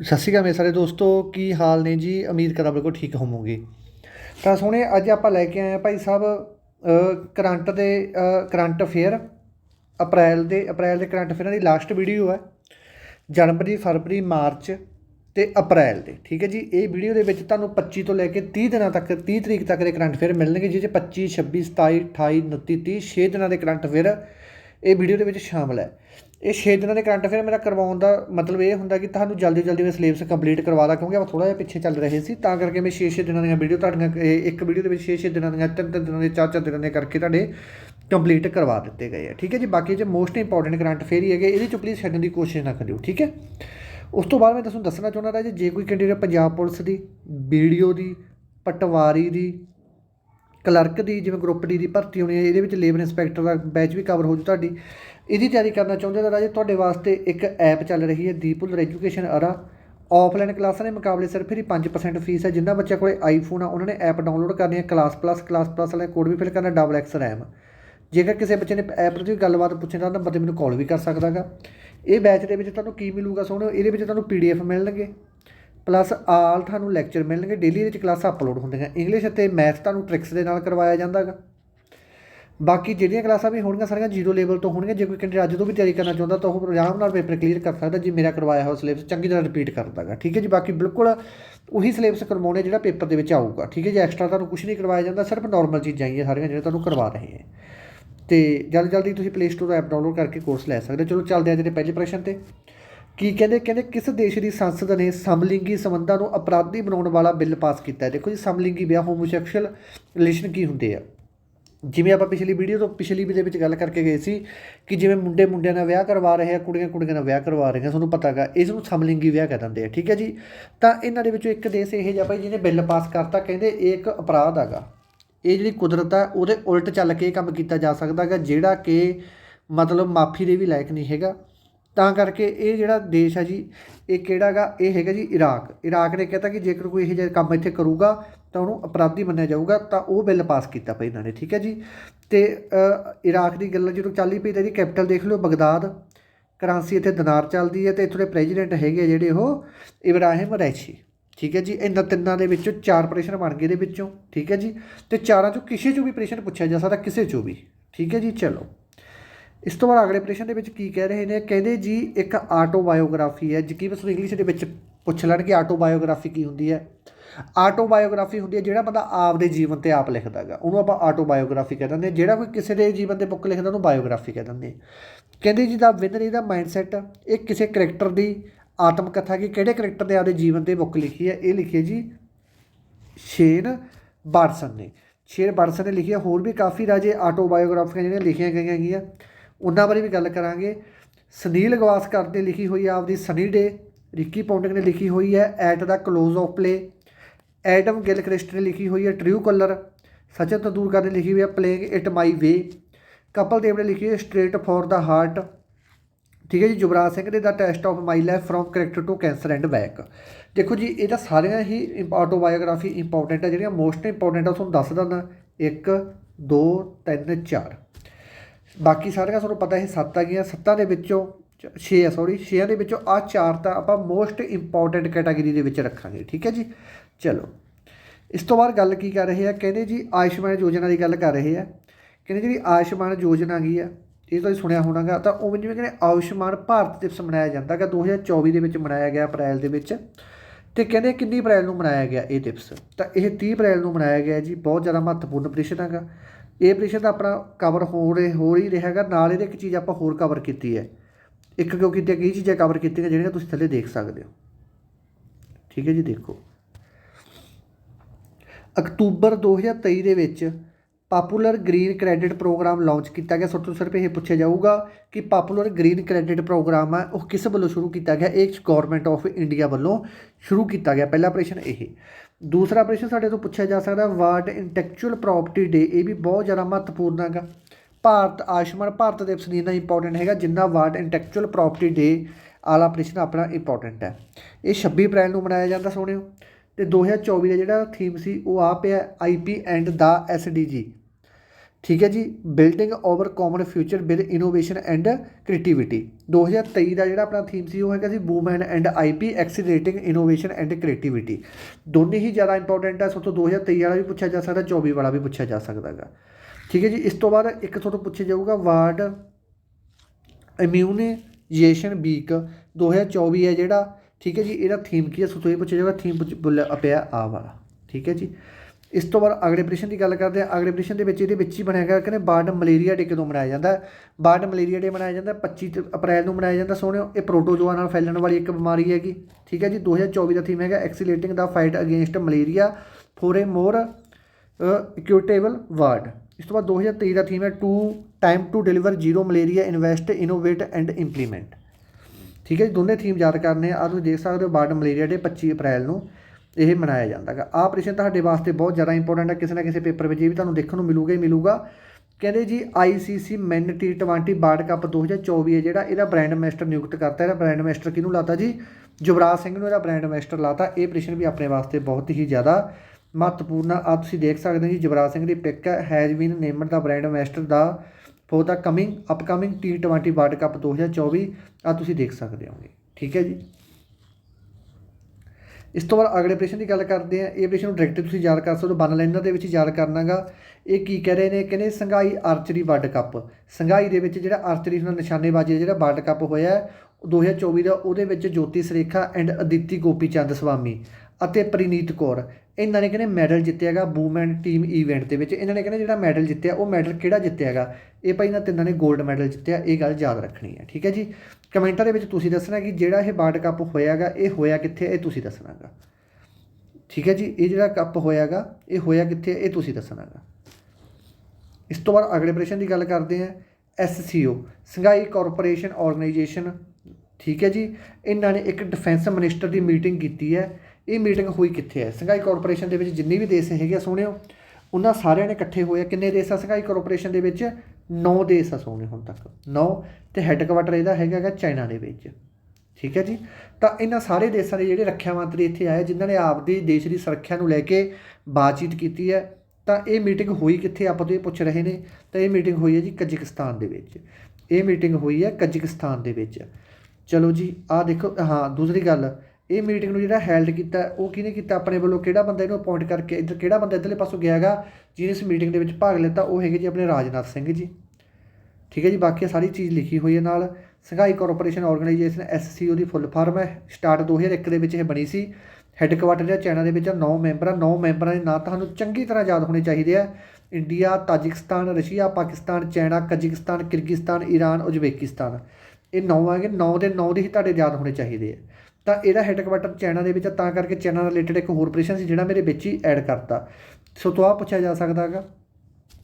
ਸਤਿ ਸ਼੍ਰੀ ਅਕਾਲ ਮੇਰੇ ਸਾਰੇ ਦੋਸਤੋ, ਕੀ ਹਾਲ ਨੇ ਜੀ? ਉਮੀਦ ਕਰਾਂ ਬਿਲਕੁਲ ਠੀਕ ਹੋਵੋਗੇ। ਤਾਂ ਸੋਹਣੇ, ਅੱਜ ਆਪਾਂ ਲੈ ਕੇ ਆਏ ਹਾਂ ਭਾਈ ਸਾਹਿਬ ਕਰੰਟ ਦੇ ਕਰੰਟ ਅਫੇਅਰ। ਅਪ੍ਰੈਲ ਦੇ ਅਪ੍ਰੈਲ ਦੇ ਕਰੰਟ ਅਫੇਅਰਾਂ ਦੀ ਲਾਸਟ ਵੀਡੀਓ ਹੈ। ਜਨਵਰੀ, ਫਰਵਰੀ, ਮਾਰਚ ਤੇ ਅਪ੍ਰੈਲ ਦੇ, ਠੀਕ ਹੈ ਜੀ? ਇਹ ਵੀਡੀਓ ਦੇ ਵਿੱਚ ਤੁਹਾਨੂੰ 25 ਤੋਂ ਲੈ ਕੇ 30 ਦਿਨਾਂ ਤੱਕ 30 ਤਰੀਕ ਤੱਕ ਦੇ ਕਰੰਟ ਅਫੇਅਰ ਮਿਲਣਗੇ, ਜਿਹਦੇ 'ਚ 25 26 27 28 29 30 6 ਦਿਨਾਂ ਦੇ ਕਰੰਟ ਅਫੇਅਰ ਇਹ ਵੀਡੀਓ ਦੇ ਵਿੱਚ ਸ਼ਾਮਲ ਹੈ। ਇਹ 6 ਦਿਨਾਂ ਦੇ ਕਰੰਟ ਅਫੇਅਰ ਮੇਰਾ ਕਰਵਾਉਣ ਦਾ ਮਤਲਬ ਇਹ ਹੁੰਦਾ ਕਿ ਤੁਹਾਨੂੰ ਜਲਦੀ ਜਲਦੀ ਮੈਂ ਸਿਲੇਬਸ ਕੰਪਲੀਟ ਕਰਵਾ ਦਾਂ, ਕਿਉਂਕਿ ਆਪਾਂ ਥੋੜਾ ਜਿਹਾ ਪਿੱਛੇ ਚੱਲ ਰਹੇ ਸੀ। ਤਾਂ ਕਰਕੇ ਮੈਂ 6-6 ਦਿਨਾਂ ਦੀਆਂ ਵੀਡੀਓ ਤੁਹਾਡੀਆਂ, ਇਹ ਇੱਕ ਵੀਡੀਓ ਦੇ ਵਿੱਚ 6-6 ਦਿਨਾਂ ਦੀਆਂ ਤਿੰਨ ਤਿੰਨ ਦਿਨਾਂ ਦੇ ਚਾਰ ਚਾਰ ਦਿਨਾਂ ਦੇ ਕਰਕੇ ਤੁਹਾਡੇ ਕੰਪਲੀਟ ਕਰਵਾ ਦਿੱਤੇ ਗਏ ਆ। ਠੀਕ ਹੈ ਜੀ? ਬਾਕੀ ਜੇ ਮੋਸਟ ਇੰਪੋਰਟੈਂਟ ਕਰੰਟ ਅਫੇਅਰ ਹੀ ਹੈਗੇ, ਇਹਦੇ 'ਚ ਪਲੀਜ਼ ਛੱਡਣ ਦੀ ਕੋਸ਼ਿਸ਼ ਨਾ ਕਰਿਓ, ਠੀਕ ਹੈ? ਉਸ ਤੋਂ ਬਾਅਦ ਮੈਂ ਤੁਹਾਨੂੰ ਦੱਸਣਾ ਚਾਹੁੰਦਾ ਜੀ ਜੇ ਕੋਈ ਕੈਂਡੀਡੇਟ ਪੰਜਾਬ ਪੁਲਿਸ ਦੀ, ਵੀਡੀਓ ਦੀ, ਪਟਵਾਰੀ ਦੀ ਕਲਰਕ ਦੀ, ਜਿਵੇਂ ਗਰੁੱਪ ਡੀ ਦੀ ਭਰਤੀ ਹੋਣੀ ਹੈ, ਇਹਦੇ ਵਿੱਚ ਲੇਬਰ ਇੰਸਪੈਕਟਰ ਦਾ ਬੈਚ ਵੀ ਕਵਰ ਹੋ ਜੂ ਤੁਹਾਡੀ। ਇਹਦੀ ਤਿਆਰੀ ਕਰਨਾ ਚਾਹੁੰਦੇ ਤਾਂ ਰਾਜੇ, ਤੁਹਾਡੇ ਵਾਸਤੇ ਇੱਕ ਐਪ ਚੱਲ ਰਹੀ ਹੈ, ਦੀਪੁਲ ਐਜੂਕੇਸ਼ਨ ਅਰਾ। ਆਫਲਾਈਨ ਕਲਾਸਾਂ ਦੇ ਮੁਕਾਬਲੇ ਸਿਰਫ ਇਹਦੀ 5% ਫੀਸ ਹੈ। ਜਿਨ੍ਹਾਂ ਬੱਚਿਆਂ ਕੋਲੇ ਆਈਫੋਨ ਆ, ਉਹਨਾਂ ਨੇ ਐਪ ਡਾਊਨਲੋਡ ਕਰਨੀ ਹੈ। ਕਲਾਸ ਪਲੱਸ ਕਲਾਸ ਪਲੱਸ ਵਾਲੇ ਕੋਡ ਵੀ ਫਿਲ ਕਰਨਾ ਡਬਲ ਐਕਸ ਰੈਮ ਜੇਕਰ ਕਿਸੇ ਬੱਚੇ ਨੇ ਐਪ ਪ੍ਰਤੀ ਗੱਲਬਾਤ ਪੁੱਛਣੀ ਤਾਂ ਨੰਬਰ ਤੇ ਮੈਨੂੰ ਕਾਲ ਵੀ ਕਰ ਸਕਦਾਗਾ ਇਹ ਬੈਚ ਦੇ ਵਿੱਚ ਤੁਹਾਨੂੰ ਕੀ ਮਿਲੂਗਾ ਸੋਹਣੋ ਇਹਦੇ ਵਿੱਚ ਤੁਹਾਨੂੰ ਪੀਡੀਐਫ ਮਿਲਣਗੇ। ਪਲੱਸ ਆਲ ਤੁਹਾਨੂੰ ਲੈਕਚਰ ਮਿਲਣਗੇ ਡੇਲੀ ਵਿੱਚ ਕਲਾਸਾਂ ਅਪਲੋਡ ਹੁੰਦੀਆਂ। ਇੰਗਲਿਸ਼ ਅਤੇ ਮੈਥ ਤੁਹਾਨੂੰ ਟ੍ਰਿਕਸ ਦੇ ਨਾਲ ਕਰਵਾਇਆ ਜਾਂਦਾਗਾ। ਬਾਕੀ ਜਿਹੜੀਆਂ ਕਲਾਸਾਂ ਵੀ ਹੋਣਗੀਆਂ, ਸਾਰੀਆਂ ਜ਼ੀਰੋ ਲੈਵਲ ਤੋਂ ਹੋਣਗੀਆਂ। ਜੇ ਕੋਈ ਕੈਂਡੀਡੇਟ ਅੱਜ ਤੋਂ ਵੀ ਤਿਆਰੀ ਕਰਨਾ ਚਾਹੁੰਦਾ ਤਾਂ ਉਹ ਆਰਾਮ ਨਾਲ ਪੇਪਰ ਕਲੀਅਰ ਕਰ ਸਕਦਾ, ਜੀ ਮੇਰਾ ਕਰਵਾਇਆ ਹੋਇਆ ਸਿਲੇਬਸ ਚੰਗੀ ਤਰ੍ਹਾਂ ਰਿਪੀਟ ਕਰਦਾਗਾ ਠੀਕ ਹੈ ਜੀ? ਬਾਕੀ ਬਿਲਕੁਲ ਉਹੀ ਸਿਲੇਬਸ ਕਰਵਾਉਣੇ ਜਿਹੜਾ ਪੇਪਰ ਦੇ ਵਿੱਚ ਆਊਗਾ। ਠੀਕ ਹੈ ਜੀ? ਐਕਸਟਰਾ ਤੁਹਾਨੂੰ ਕੁਝ ਨਹੀਂ ਕਰਵਾਇਆ ਜਾਂਦਾ, ਸਿਰਫ ਨਾਰਮਲ ਚੀਜ਼ਾਂ ਹੀ ਹੈ ਸਾਰੀਆਂ ਜਿਹੜੀਆਂ ਤੁਹਾਨੂੰ ਕਰਵਾ ਰਹੇ ਹੈ ਤੇ ਜਲਦੀ ਜਲਦੀ ਤੁਸੀਂ ਪਲੇ ਸਟੋਰ ਤੋਂ ਐਪ ਡਾਊਨਲੋਡ ਕਰਕੇ ਕੋਰਸ ਲੈ ਸਕਦੇ ਚਲੋ, ਚੱਲਦੇ ਆ ਜਿਹੜੇ ਪਹਿਲੇ ਪ੍ਰਸ਼ਨ ਤੇ। ਕੀ ਕਹਿੰਦੇ ਕਹਿੰਦੇ ਕਿਸ ਦੇਸ਼ ਦੀ ਸੰਸਦ ਨੇ ਸਮਲਿੰਗੀ ਸੰਬੰਧਾਂ ਨੂੰ ਅਪਰਾਧੀ ਬਣਾਉਣ ਵਾਲਾ ਬਿੱਲ ਪਾਸ ਕੀਤਾ ਹੈ? ਦੇਖੋ ਜੀ, ਸਮਲਿੰਗੀ ਵਿਆਹ ਹੋਮੋਸੈਕਸ਼ੂਅਲ ਰਿਲੇਸ਼ਨ ਕੀ ਹੁੰਦੇ ਆ? ਜਿਵੇਂ ਆਪਾਂ ਪਿਛਲੀ ਵੀਡੀਓ ਤੋਂ, ਪਿਛਲੀ ਵੀ ਦੇ ਵਿੱਚ ਗੱਲ ਕਰਕੇ ਗਏ ਸੀ ਕਿ ਜਿਵੇਂ ਮੁੰਡੇ ਮੁੰਡਿਆਂ ਨਾਲ ਵਿਆਹ ਕਰਵਾ ਰਹੇ ਆ, ਕੁੜੀਆਂ ਕੁੜੀਆਂ ਨਾਲ ਵਿਆਹ ਕਰਵਾ ਰਹੀਆਂ, ਤੁਹਾਨੂੰ ਪਤਾ ਹੈਗਾ, ਇਸ ਨੂੰ ਸਮਲਿੰਗੀ ਵਿਆਹ ਕਹਿ ਦਿੰਦੇ ਆ, ਠੀਕ ਹੈ ਜੀ? ਤਾਂ ਇਹਨਾਂ ਦੇ ਵਿੱਚੋਂ ਇੱਕ ਦੇਸ਼ ਇਹ ਜਿਹਾ ਭਾਈ ਜਿਹਨੇ ਬਿੱਲ ਪਾਸ ਕਰਤਾ, ਕਹਿੰਦੇ ਇਹ ਇੱਕ ਅਪਰਾਧ ਹੈਗਾ। ਇਹ ਜਿਹੜੀ ਕੁਦਰਤ ਆ ਉਹਦੇ ਉਲਟ ਚੱਲ ਕੇ ਇਹ ਕੰਮ ਕੀਤਾ ਜਾ ਸਕਦਾ ਹੈਗਾ, ਜਿਹੜਾ ਕਿ ਮਤਲਬ ਮਾਫੀ ਦੇ ਵੀ ਲਾਇਕ ਨਹੀਂ ਹੈਗਾ। ਤਾਂ ਕਰਕੇ ਇਹ ਜਿਹੜਾ ਦੇਸ਼ ਹੈ ਜੀ, ਇਹ ਕਿਹੜਾ ਹੈਗਾ ਇਹ ਹੈਗਾ ਜੀ ਇਰਾਕ। ਇਰਾਕ ਨੇ ਕਹਿੰਦਾ ਕਿ ਜੇਕਰ ਕੋਈ ਇਹੋ ਜਿਹਾ ਕੰਮ ਇੱਥੇ ਕਰੂਗਾ, ਤਾਂ ਉਹਨੂੰ ਅਪਰਾਧੀ ਮੰਨਿਆ ਜਾਊਗਾ, ਤਾਂ ਉਹ ਬਿੱਲ ਪਾਸ ਕੀਤਾ ਪਈ ਇਹਨਾਂ ਨੇ, ਠੀਕ ਹੈ ਜੀ? ਤੇ ਇਰਾਕ ਦੀ ਗੱਲ ਜਦੋਂ ਚੱਲੀ ਪਈ ਤਾਂ ਇਹਦੀ ਕੈਪੀਟਲ ਦੇਖ ਲਿਓ, ਬਗਦਾਦ। ਕਰਾਂਸੀ ਇੱਥੇ ਦਿਨਾਰ ਚੱਲਦੀ ਹੈ ਤੇ ਇੱਥੋਂ ਦੇ ਪ੍ਰੈਜ਼ੀਡੈਂਟ ਹੈਗੇ ਜਿਹੜੇ ਉਹ ਇਬਰਾਹਿਮ ਰੈਸ਼ੀ, ਠੀਕ ਹੈ ਜੀ? ਇਹਨਾਂ ਤਿੰਨਾਂ ਦੇ ਵਿੱਚੋਂ ਚਾਰ ਪ੍ਰਸ਼ਨ ਬਣ ਗਏ ਦੇ ਵਿੱਚੋਂ, ਠੀਕ ਹੈ ਜੀ? ਤੇ ਚਾਰਾਂ ਚੋਂ ਕਿਸੇ ਚੋਂ ਵੀ ਪ੍ਰਸ਼ਨ ਪੁੱਛਿਆ ਜਾ ਸਕਦਾ, ਕਿਸੇ ਚੋਂ ਵੀ, ਠੀਕ ਹੈ ਜੀ? ਚਲੋ। ਇਸ ਤੋਂ ਬਾਅਦ ਅਗਲੇ ਪ੍ਰਸ਼ਨ ਦੇ ਵਿੱਚ ਕੀ ਕਹਿ ਰਹੇ ਨੇ, ਕਹਿੰਦੇ ਜੀ ਇੱਕ ਆਟੋਬਾਇਓਗ੍ਰਾਫੀ ਹੈ। ਜੀ ਬਸ ਇੰਗਲਿਸ਼ ਦੇ ਵਿੱਚ ਪੁੱਛ ਲੈਣ ਕਿ ਆਟੋਬਾਇਓਗ੍ਰਾਫੀ ਕੀ ਹੁੰਦੀ ਹੈ। ਆਟੋਬਾਇਓਗ੍ਰਾਫੀ ਹੁੰਦੀ ਹੈ ਜਿਹੜਾ ਬੰਦਾ ਆਪਦੇ ਜੀਵਨ ਤੇ ਆਪ ਲਿਖਦਾ ਹੈਗਾ। ਉਹਨੂੰ ਆਪਾਂ ਆਟੋਬਾਇਓਗ੍ਰਾਫੀ ਕਹਿ ਦਿੰਦੇ ਜਿਹੜਾ ਕੋਈ ਕਿਸੇ ਦੇ ਜੀਵਨ ਤੇ ਬੁੱਕ ਲਿਖਦਾ, ਉਹਨੂੰ ਬਾਇਓਗ੍ਰਾਫੀ ਕਹਿ ਦਿੰਦੇ ਕਹਿੰਦੇ ਜੀ ਦਾ ਵਿਨਰ ਇਹਦਾ ਮਾਈਂਡਸੈਟ ਇਹ ਕਿਸੇ ਕੈਰੈਕਟਰ ਦੀ ਆਤਮ ਕਥਾ ਕਿ ਕਿਹੜੇ ਕੈਰੈਕਟਰ ਨੇ ਆਪਦੇ ਜੀਵਨ ਤੇ ਬੁੱਕ ਲਿਖੀ ਹੈ। ਇਹ ਲਿਖੀ ਹੈ ਜੀ ਸ਼ੇਨ ਬਾਰਸਨ ਨੇ। ਸ਼ੇਨ ਬਾਰਸਨ ਨੇ ਲਿਖੀ ਹੈ। ਹੋਰ ਵੀ ਕਾਫੀ ਰਾਜੇ ਆਟੋਬਾਇਓਗ੍ਰਾਫੀਆਂ ਜਿਹੜੀਆਂ ਲਿਖੀਆਂ ਗਈਆਂ ਹੈਗੀਆਂ। ਉਹਨਾਂ ਬਾਰੇ ਵੀ ਗੱਲ ਕਰਾਂਗੇ। ਸੁਨੀਲ ਗਵਾਸਕਰ ਨੇ ਲਿਖੀ ਹੋਈ ਹੈ ਆਪਦੀ ਸਨੀ ਡੇ ਰਿੱਕੀ ਪੌਂਟਿੰਗ ਨੇ ਲਿਖੀ ਹੋਈ ਹੈ at the close of play Adam Gilchrist ਨੇ ਲਿਖੀ ਹੋਈ ਹੈ ਟ੍ਰਿਊ ਕਲਰ ਸਚਿਨ ਤੰਦੂਰਕਰ ਨੇ ਲਿਖੀ ਹੋਈ ਹੈ playing it my way Kapil Dev ਨੇ ਲਿਖੀ ਹੈ ਸਟ੍ਰੇਟ ਫॉर ਦਾ ਹਾਰਟ ਠੀਕ ਹੈ ਜੀ ਯੁਵਰਾਜ ਸਿੰਘ ਨੇ the test of my life from cricketer to cancer and back ਦੇਖੋ ਜੀ, ਇਹ ਤਾਂ ਸਾਰੀਆਂ ਹੀ ਆਟੋਬਾਇਓਗ੍ਰਾਫੀ ਇੰਪੋਰਟੈਂਟ ਹੈ, ਜਿਹੜੀਆਂ ਮੋਸਟ ਇੰਪੋਰਟੈਂਟ ਆ ਤੁਹਾਨੂੰ ਦੱਸ ਦਿੰਦਾ। 1 2 3 4 ਬਾਕੀ ਸਾਰੀਆਂ ਤੁਹਾਨੂੰ ਪਤਾ ਇਹ ਸੱਤ ਆ ਗਈਆਂ ਸੱਤਾਂ ਦੇ ਵਿੱਚੋਂ 6 ਆ ਸੌਰੀ 6 ਦੇ ਵਿੱਚੋਂ ਆ ਚਾਰ ਤਾਂ ਆਪਾਂ ਮੋਸਟ ਇੰਪੋਰਟੈਂਟ ਕੈਟਾਗਰੀ ਦੇ ਵਿੱਚ ਰੱਖਾਂਗੇ, ਠੀਕ ਹੈ ਜੀ? ਚਲੋ, ਇਸ ਤੋਂ ਬਾਅਦ ਗੱਲ ਕੀ ਕਰ ਰਹੇ ਆ? ਕਹਿੰਦੇ ਜੀ ਆਯੁਸ਼ਮਾਨ ਯੋਜਨਾ ਦੀ ਗੱਲ ਕਰ ਰਹੇ ਆ। ਕਹਿੰਦੇ ਜਿਹੜੀ ਆਯੁਸ਼ਮਾਨ ਯੋਜਨਾ ਗਈ ਆ, ਇਹ ਤੁਸੀਂ ਸੁਣਿਆ ਹੋਣਾਗਾ, ਤਾਂ ਉਹ ਜਿਵੇਂ ਕਹਿੰਦੇ ਆਯੁਸ਼ਮਾਨ ਭਾਰਤ ਦਿਵਸ ਮਨਾਇਆ ਜਾਂਦਾ ਹੈਗਾ 2024 ਦੇ ਵਿੱਚ ਮਨਾਇਆ ਗਿਆ ਅਪ੍ਰੈਲ ਦੇ ਵਿੱਚ। ਤੇ ਕਹਿੰਦੇ ਕਿੰਨੀ ਅਪ੍ਰੈਲ ਨੂੰ ਮਨਾਇਆ ਗਿਆ ਇਹ ਦਿਵਸ? ਤਾਂ ਇਹ 30 ਅਪ੍ਰੈਲ ਨੂੰ ਮਨਾਇਆ ਗਿਆ ਜੀ, ਬਹੁਤ ਜ਼ਿਆਦਾ ਮਹੱਤਵਪੂਰਨ ਪ੍ਰਸ਼ਨ ਹੈਗਾ। ਇਹ ਪ੍ਰਸ਼ਨ ਆਪਣਾ ਕਵਰ ਹੋ ਰਹੇ, ਹੋ ਹੀ ਰਿਹਾ ਹੈਗਾ, ਨਾਲ ਇਹਦੇ ਇੱਕ ਚੀਜ਼ ਆਪਾਂ ਹੋਰ ਕਵਰ ਕੀਤੀ ਹੈ। ਇੱਕ ਕਿਉਂਕਿ ਕੀਤੀ ਕਈ ਚੀਜ਼ਾਂ ਕਵਰ ਕੀਤੀਆਂ ਜਿਹੜੀਆਂ ਤੁਸੀਂ ਥੱਲੇ ਦੇਖ ਸਕਦੇ ਹੋ। ਠੀਕ ਹੈ ਜੀ, ਦੇਖੋ। ਅਕਤੂਬਰ 2023 ਦੇ ਵਿੱਚ popular green credit programme launch ਕੀਤਾ ਗਿਆ। ਸਭ ਤੋਂ ਸਿਰਫ ਇਹ ਪੁੱਛਿਆ ਜਾਊਗਾ ਕਿ ਪਾਪੂਲਰ ਗ੍ਰੀਨ ਕ੍ਰੈਡਿਟ ਪ੍ਰੋਗਰਾਮ ਹੈ, ਉਹ ਕਿਸ ਵੱਲੋਂ ਸ਼ੁਰੂ ਕੀਤਾ ਗਿਆ? ਇਹ ਗਵਰਨਮੈਂਟ ਆਫ ਇੰਡੀਆ ਵੱਲੋਂ ਸ਼ੁਰੂ ਕੀਤਾ ਗਿਆ। ਪਹਿਲਾ ਪ੍ਰਸ਼ਨ ਇਹ ਦੂਸਰਾ ਪ੍ਰਸ਼ਨ ਸਾਡੇ ਤੋਂ ਪੁੱਛਿਆ ਜਾ ਸਕਦਾ ਵਾਰਡ ਇੰਟੈਕਚੁਅਲ ਪ੍ਰਾਪਰਟੀ ਡੇ? ਇਹ ਵੀ ਬਹੁਤ ਜ਼ਿਆਦਾ ਮਹੱਤਵਪੂਰਨ ਹੈਗਾ। ਭਾਰਤ ਆਯੁਸ਼ਮਾਨ ਭਾਰਤ ਦਿਵਸ ਨਹੀਂ ਇੰਨਾ ਇੰਪੋਰਟੈਂਟ ਹੈਗਾ ਜਿੰਨਾ ਵਾਰਡ ਇੰਟੈਕਚੁਅਲ ਪ੍ਰਾਪਰਟੀ ਡੇ ਆਲਾ ਪ੍ਰਸ਼ਨ ਆਪਣਾ ਇੰਪੋਰਟੈਂਟ ਹੈ। ਇਹ 26 ਅਪ੍ਰੈਲ ਨੂੰ ਮਨਾਇਆ ਜਾਂਦਾ, ਸੋਹਣਿਓ। ਤੇ 2024 ਦਾ ਜਿਹੜਾ ਥੀਮ ਸੀ, ਉਹ ਆ ਪਿਆ ਆਈਪੀ ਐਂਡ ਦਾ ਐਸਡੀਜੀ ਠੀਕ ਹੈ ਜੀ building our common future with innovation and creativity 2023 ਦਾ ਜਿਹੜਾ ਆਪਣਾ ਥੀਮ ਸੀ, ਉਹ ਹੈਗਾ ਸੀ women and IP accelerating innovation and creativity ਦੋਨੇ ਹੀ ਜ਼ਿਆਦਾ ਇੰਪੋਰਟੈਂਟ ਹੈ ਸੋ ਤੋਂ 2023 ਵਾਲਾ ਵੀ ਪੁੱਛਿਆ ਜਾ ਸਕਦਾ 24 ਵਾਲਾ ਵੀ ਪੁੱਛਿਆ ਜਾ ਸਕਦਾ ਹੈਗਾ ਠੀਕ ਹੈ ਜੀ, ਇਸ ਤੋਂ ਬਾਅਦ ਇੱਕ ਤੁਹਾਨੂੰ ਪੁੱਛਿਆ ਜਾਊਗਾ ਵਾਰਡ ਇਮਿਊਨਾਈਜੇਸ਼ਨ ਵੀਕ 2024 ਹੈ ਜਿਹੜਾ। ਠੀਕ ਹੈ ਜੀ, ਇਹਦਾ ਥੀਮ ਕੀ ਹੈ? ਸੋ ਤੋਂ ਇਹ ਪੁੱਛਿਆ ਜਾਊਗਾ ਥੀਮ ਬੋਲਿਆ ਪਿਆ ਆ ਵਾਲਾ। ਠੀਕ ਹੈ ਜੀ। ਇਸ ਤੋਂ ਬਾਅਦ ਅਗਲੇ ਪ੍ਰਸ਼ਨ ਦੀ ਗੱਲ ਕਰਦੇ ਹਾਂ। ਅਗਲੇ ਪ੍ਰਸ਼ਨ ਦੇ ਵਿੱਚ ਇਹਦੇ ਵਿੱਚ ਹੀ ਬਣਿਆ ਗਿਆ ਕਹਿੰਦੇ ਬਾਰਡ ਮਲੇਰੀਆ ਡੇ ਕਦੋਂ ਮਨਾਇਆ ਜਾਂਦਾ ਬਾਰਡ ਮਲੇਰੀਆ ਡੇ ਮਨਾਇਆ ਜਾਂਦਾ ਹੈ। 25 ਅਪ੍ਰੈਲ ਨੂੰ ਮਨਾਇਆ ਜਾਂਦਾ। ਸੋਹਣਿਓ, ਇਹ ਪ੍ਰੋਟੋਜੋਆ ਨਾਲ ਫੈਲਣ ਵਾਲੀ ਇੱਕ ਬਿਮਾਰੀ ਹੈਗੀ। ਠੀਕ ਹੈ ਜੀ 2024 ਦਾ ਥੀਮ ਹੈਗਾ accelerating the fight against malaria for a more equitable world ਇਸ ਤੋਂ ਬਾਅਦ 2023 ਦਾ ਥੀਮ ਹੈ to time to deliver zero malaria invest innovate and implement ਠੀਕ ਹੈ ਜੀ, ਦੋਨੇ ਥੀਮ ਯਾਦ ਕਰਨੇ ਆ। ਆਹ ਤੁਸੀਂ ਦੇਖ ਸਕਦੇ ਹੋ ਬਾਰਡ ਮਲੇਰੀਆ ਡੇ 25 ਅਪ੍ਰੈਲ ਨੂੰ। ਇਹ ਮਨਾਇਆ ਜਾਂਦਾ ਹੈਗਾ। ਆਹ ਪ੍ਰਸ਼ਨ ਤੁਹਾਡੇ ਵਾਸਤੇ ਬਹੁਤ ਜ਼ਿਆਦਾ ਇੰਪੋਰਟੈਂਟ ਹੈ। ਕਿਸੇ ਨਾ ਕਿਸੇ ਪੇਪਰ ਵਿੱਚ ਇਹ ਵੀ ਤੁਹਾਨੂੰ ਦੇਖਣ ਨੂੰ ਮਿਲੂਗਾ ਹੀ ਮਿਲੂਗਾ। ਕਹਿੰਦੇ ਜੀ ICC men T 20 world cup 2024 ਹੈ ਜਿਹੜਾ। ਇਹਦਾ ਬ੍ਰਾਂਡ ਮੈਸਟਰ ਨਿਯੁਕਤ ਕਰਤਾ। ਇਹਦਾ ਬ੍ਰਾਂਡ ਮੈਸਟਰ ਕਿਹਨੂੰ ਲਾਤਾ ਜੀ? ਯੁਵਰਾਜ ਸਿੰਘ ਨੂੰ ਇਹਦਾ ਬ੍ਰਾਂਡ ਮੈਸਟਰ ਲਾਤਾ। ਇਹ ਪ੍ਰਸ਼ਨ ਵੀ ਆਪਣੇ ਵਾਸਤੇ ਬਹੁਤ ਹੀ ਜ਼ਿਆਦਾ ਮਹੱਤਵਪੂਰਨ ਆ। ਆਹ ਤੁਸੀਂ ਦੇਖ ਸਕਦੇ ਹੋ ਜੀ, ਯੁਵਰਾਜ ਸਿੰਘ ਦੀ ਪਿਕ ਹੈ। Has been named the brand master the for the coming upcoming T 20 world cup 2024 ਆ ਤੁਸੀਂ ਦੇਖ ਸਕਦੇ ਹੋਗੇ। ਠੀਕ ਹੈ ਜੀ? ਇਸ ਤੋਂ ਬਾਅਦ ਅਗਲੇ ਪ੍ਰਸ਼ਨ ਦੀ ਗੱਲ ਕਰਦੇ ਆ ਇਹ ਪ੍ਰਸ਼ਨ ਨੂੰ ਡਾਇਰੈਕਟ ਤੁਸੀਂ ਯਾਦ ਕਰ ਸਕਦੇ ਹੋ। ਵਨ ਲਾਈਨਾਂ ਦੇ ਵਿੱਚ ਯਾਦ ਕਰਨਾਗਾ। ਇਹ ਕੀ ਕਹਿ ਰਹੇ ਨੇ? ਕਹਿੰਦੇ Shanghai archery world cup Shanghai ਦੇ ਵਿੱਚ ਜਿਹੜਾ ਆਰਚਰੀ ਨਾਲ ਨਿਸ਼ਾਨੇਬਾਜ਼ੀ ਦਾ ਜਿਹੜਾ ਵਰਲਡ ਕੱਪ ਹੋਇਆ ਹੈ, ਉਹ 2024 ਦਾ ਉਹਦੇ ਵਿੱਚ ਜੋਤੀ ਸਰੇਖਾ ਐਂਡ ਅਦਿੱਤੀ ਗੋਪੀ ਚੰਦ ਸਵਾਮੀ ਅਤੇ ਪ੍ਰੀਨੀਤ ਕੌਰ। ਇਹਨਾਂ ਨੇ ਕਹਿੰਦੇ ਮੈਡਲ ਜਿੱਤਿਆਗਾ ਵੂਮਨ ਟੀਮ ਇਵੈਂਟ ਦੇ ਵਿੱਚ। ਇਹਨਾਂ ਨੇ ਕਹਿੰਦੇ ਜਿਹੜਾ ਮੈਡਲ ਜਿੱਤਿਆ ਉਹ ਮੈਡਲ ਕਿਹੜਾ ਜਿੱਤਿਆਗਾ? ਇਹ ਭਾਈ ਇਹਨਾਂ ਤਿੰਨਾਂ ਨੇ 골ਡ ਮੈਡਲ ਜਿੱਤਿਆ। ਇਹ ਗੱਲ ਯਾਦ ਰੱਖਣੀ ਹੈ। ਠੀਕ ਹੈ ਜੀ? ਕਮੈਂਟਾਂ ਦੇ ਵਿੱਚ ਤੁਸੀਂ ਦੱਸਣਾ ਕਿ ਜਿਹੜਾ ਇਹ ਵਰਲਡ ਕੱਪ ਹੋਇਆਗਾ, ਇਹ ਹੋਇਆ ਕਿੱਥੇ, ਇਹ ਤੁਸੀਂ ਦੱਸਣਾਗਾ। ਠੀਕ ਹੈ ਜੀ? ਇਹ ਜਿਹੜਾ ਕੱਪ ਹੋਇਆਗਾ, ਇਹ ਹੋਇਆ ਕਿੱਥੇ, ਇਹ ਤੁਸੀਂ ਦੱਸਣਾਗਾ। ਇਸ ਤੋਂ ਬਾਅਦ ਅਗਲੇ ਪ੍ਰਸ਼ਨ ਦੀ ਗੱਲ ਕਰਦੇ ਹਾਂ। SCO Shanghai corporation organisation. ਠੀਕ ਹੈ ਜੀ? ਇਹਨਾਂ ਨੇ ਇੱਕ ਡਿਫੈਂਸ ਮਿਨਿਸਟਰ ਦੀ ਮੀਟਿੰਗ ਕੀਤੀ ਹੈ। ਇਹ ਮੀਟਿੰਗ ਹੋਈ ਕਿੱਥੇ ਹੈ? ਸੰਘਾਈ ਕਾਰਪੋਰੇਸ਼ਨ ਦੇ ਵਿੱਚ ਜਿੰਨੇ ਵੀ ਦੇਸ਼ ਹੈਗੇ ਆ ਸੋਹਣਿਓ ਉਹਨਾਂ ਸਾਰਿਆਂ ਨੇ ਇਕੱਠੇ ਹੋਏ ਆ। ਕਿੰਨੇ ਦੇਸ਼ ਆ ਸੰਘਾਈ ਕਾਰਪੋਰੇਸ਼ਨ ਦੇ ਵਿੱਚ? 9 ਦੇਸ਼ ਆ ਸੋਨੇ ਹੁਣ ਤੱਕ। 9 ਤੇ ਹੈੱਡਕੁਆਟਰ ਇਹਦਾ ਹੈਗਾ ਚਾਈਨਾ ਦੇ ਵਿੱਚ। ਠੀਕ ਹੈ ਜੀ? ਤਾਂ ਇਹਨਾਂ ਸਾਰੇ ਦੇਸ਼ਾਂ ਦੇ ਜਿਹੜੇ ਰੱਖਿਆ ਮੰਤਰੀ ਇੱਥੇ ਆਏ, ਜਿਨ੍ਹਾਂ ਨੇ ਆਪਦੀ ਦੇਸ਼ ਦੀ ਸੁਰੱਖਿਆ ਨੂੰ ਲੈ ਕੇ ਬਾਤਚੀਤ ਕੀਤੀ ਹੈ, ਤਾਂ ਇਹ ਮੀਟਿੰਗ ਹੋਈ ਕਿੱਥੇ ਆਪਾਂ ਤੋਂ ਇਹ ਪੁੱਛ ਰਹੇ ਨੇ? ਤਾਂ ਇਹ ਮੀਟਿੰਗ ਹੋਈ ਹੈ ਜੀ ਕਜ਼ਕਿਸਤਾਨ ਦੇ ਵਿੱਚ। ਇਹ ਮੀਟਿੰਗ ਹੋਈ ਹੈ ਕਜ਼ਾਕਿਸਤਾਨ ਦੇ ਵਿੱਚ। ਚਲੋ ਜੀ, ਆਹ ਦੇਖੋ, ਹਾਂ, ਦੂਸਰੀ ਗੱਲ ਇਹ ਮੀਟਿੰਗ ਨੂੰ ਜਿਹੜਾ ਹੈਲਡ ਕੀਤਾ, ਉਹ ਕਿਹਨੇ ਕੀਤਾ? ਆਪਣੇ ਵੱਲੋਂ ਕਿਹੜਾ ਬੰਦਾ ਇਹਨੂੰ ਅਪਾਇੰਟ ਕਰਕੇ ਇੱਧਰ ਕਿਹੜਾ ਬੰਦਾ ਇੱਧਰਲੇ ਪਾਸੋਂ ਗਿਆ ਹੈਗਾ, ਜਿਹਨੇ ਇਸ ਮੀਟਿੰਗ ਦੇ ਵਿੱਚ ਭਾਗ ਲਿੱਤਾ, ਉਹ ਹੈਗੇ ਜੀ ਆਪਣੇ ਰਾਜਨਾਥ ਸਿੰਘ ਜੀ। ਠੀਕ ਹੈ ਜੀ, ਬਾਕੀ ਸਾਰੀ ਚੀਜ਼ ਲਿਖੀ ਹੋਈ ਹੈ ਨਾਲ। ਸੰਘਾਈ ਕਾਰਪੋਰੇਸ਼ਨ ਆਰਗੇਨਾਈਜੇਸ਼ਨ ਐਸਸੀਓ ਦੀ ਫੁੱਲ ਫਾਰਮ ਹੈ। ਸਟਾਰਟ 2001 ਦੇ ਵਿੱਚ ਇਹ ਬਣੀ ਸੀ। ਹੈੱਡਕੁਆਟਰ ਜਿਹੜਾ ਚਾਈਨਾ ਦੇ ਵਿੱਚ 9 ਮੈਂਬਰ ਆ 9 ਮੈਂਬਰਾਂ ਦੇ ਨਾਂ ਤੁਹਾਨੂੰ ਚੰਗੀ ਤਰ੍ਹਾਂ ਯਾਦ ਹੋਣੇ ਚਾਹੀਦੇ ਆ। India Tajikistan Russia Pakistan China Kazakhstan Kyrgyzstan Iran Uzbekistan ਇਹ 9 ਹੈਗੇ 9 ਦੇ 9 ਦੇ ਹੀ ਤੁਹਾਡੇ ਯਾਦ ਹੋਣੇ ਚਾਹੀਦੇ ਆ। ਤਾਂ ਇਹਦਾ ਹੈਡਕੁਆਟਰ ਚਾਈਨਾ ਦੇ ਵਿੱਚ ਤਾਂ ਕਰਕੇ ਚਾਈਨਾ ਨਾਲ ਰਿਲੇਟਡ ਇੱਕ ਹੋਰ ਪ੍ਰਸ਼ਨ ਸੀ ਜਿਹੜਾ ਮੇਰੇ ਵਿੱਚ ਹੀ ਐਡ ਕਰਤਾ। ਸੋ ਤੋਂ ਆ ਪੁੱਛਿਆ ਜਾ ਸਕਦਾ ਹੈਗਾ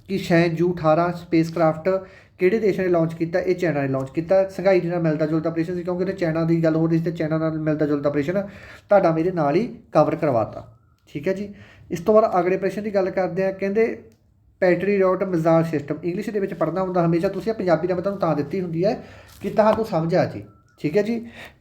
ਕਿ ਸ਼ੈਨ ਜੂ 18 ਸਪੇਸਕ੍ਰਾਫਟ ਕਿਹੜੇ ਦੇਸ਼ ਨੇ ਲਾਂਚ ਕੀਤਾ? ਇਹ ਚਾਈਨਾ ਨੇ ਲਾਂਚ ਕੀਤਾ। ਸੰਘਾਈ ਦੇ ਨਾਲ ਮਿਲਦਾ ਜੁਲਦਾ ਆਪਰੇਸ਼ਨ ਸੀ ਕਿਉਂਕਿ ਇਹਦੇ ਚਾਈਨਾ ਦੀ ਗੱਲ ਹੋ ਰਹੀ ਸੀ ਤੇ ਚਾਈਨਾ ਨਾਲ ਮਿਲਦਾ ਜੁਲਦਾ ਆਪਰੇਸ਼ਨ ਤੁਹਾਡਾ ਮੇਰੇ ਨਾਲ ਹੀ ਕਵਰ ਕਰਵਾਤਾ। ਠੀਕ ਹੈ ਜੀ? ਇਸ ਤੋਂ ਬਾਅਦ ਅਗਲੇ ਪ੍ਰਸ਼ਨ ਦੀ ਗੱਲ ਕਰਦੇ ਆ ਕਹਿੰਦੇ ਪੈਟਰੀ ਰੋਟ ਮਿਜ਼ਾਈਲ ਸਿਸਟਮ ਇੰਗਲਿਸ਼ ਦੇ ਵਿੱਚ ਪੜ੍ਹਨਾ ਹੁੰਦਾ ਹਮੇਸ਼ਾ, ਤੁਸੀਂ ਇਹ ਪੰਜਾਬੀ ਦਾ ਮੈਂ ਤੁਹਾਨੂੰ ਤਾਂ ਦਿੱਤੀ ਹੁੰਦੀ ਹੈ ਕਿ ਤੁਹਾਨੂੰ ਸਮਝ ਆ ਜੀ। ਠੀਕ ਹੈ ਜੀ?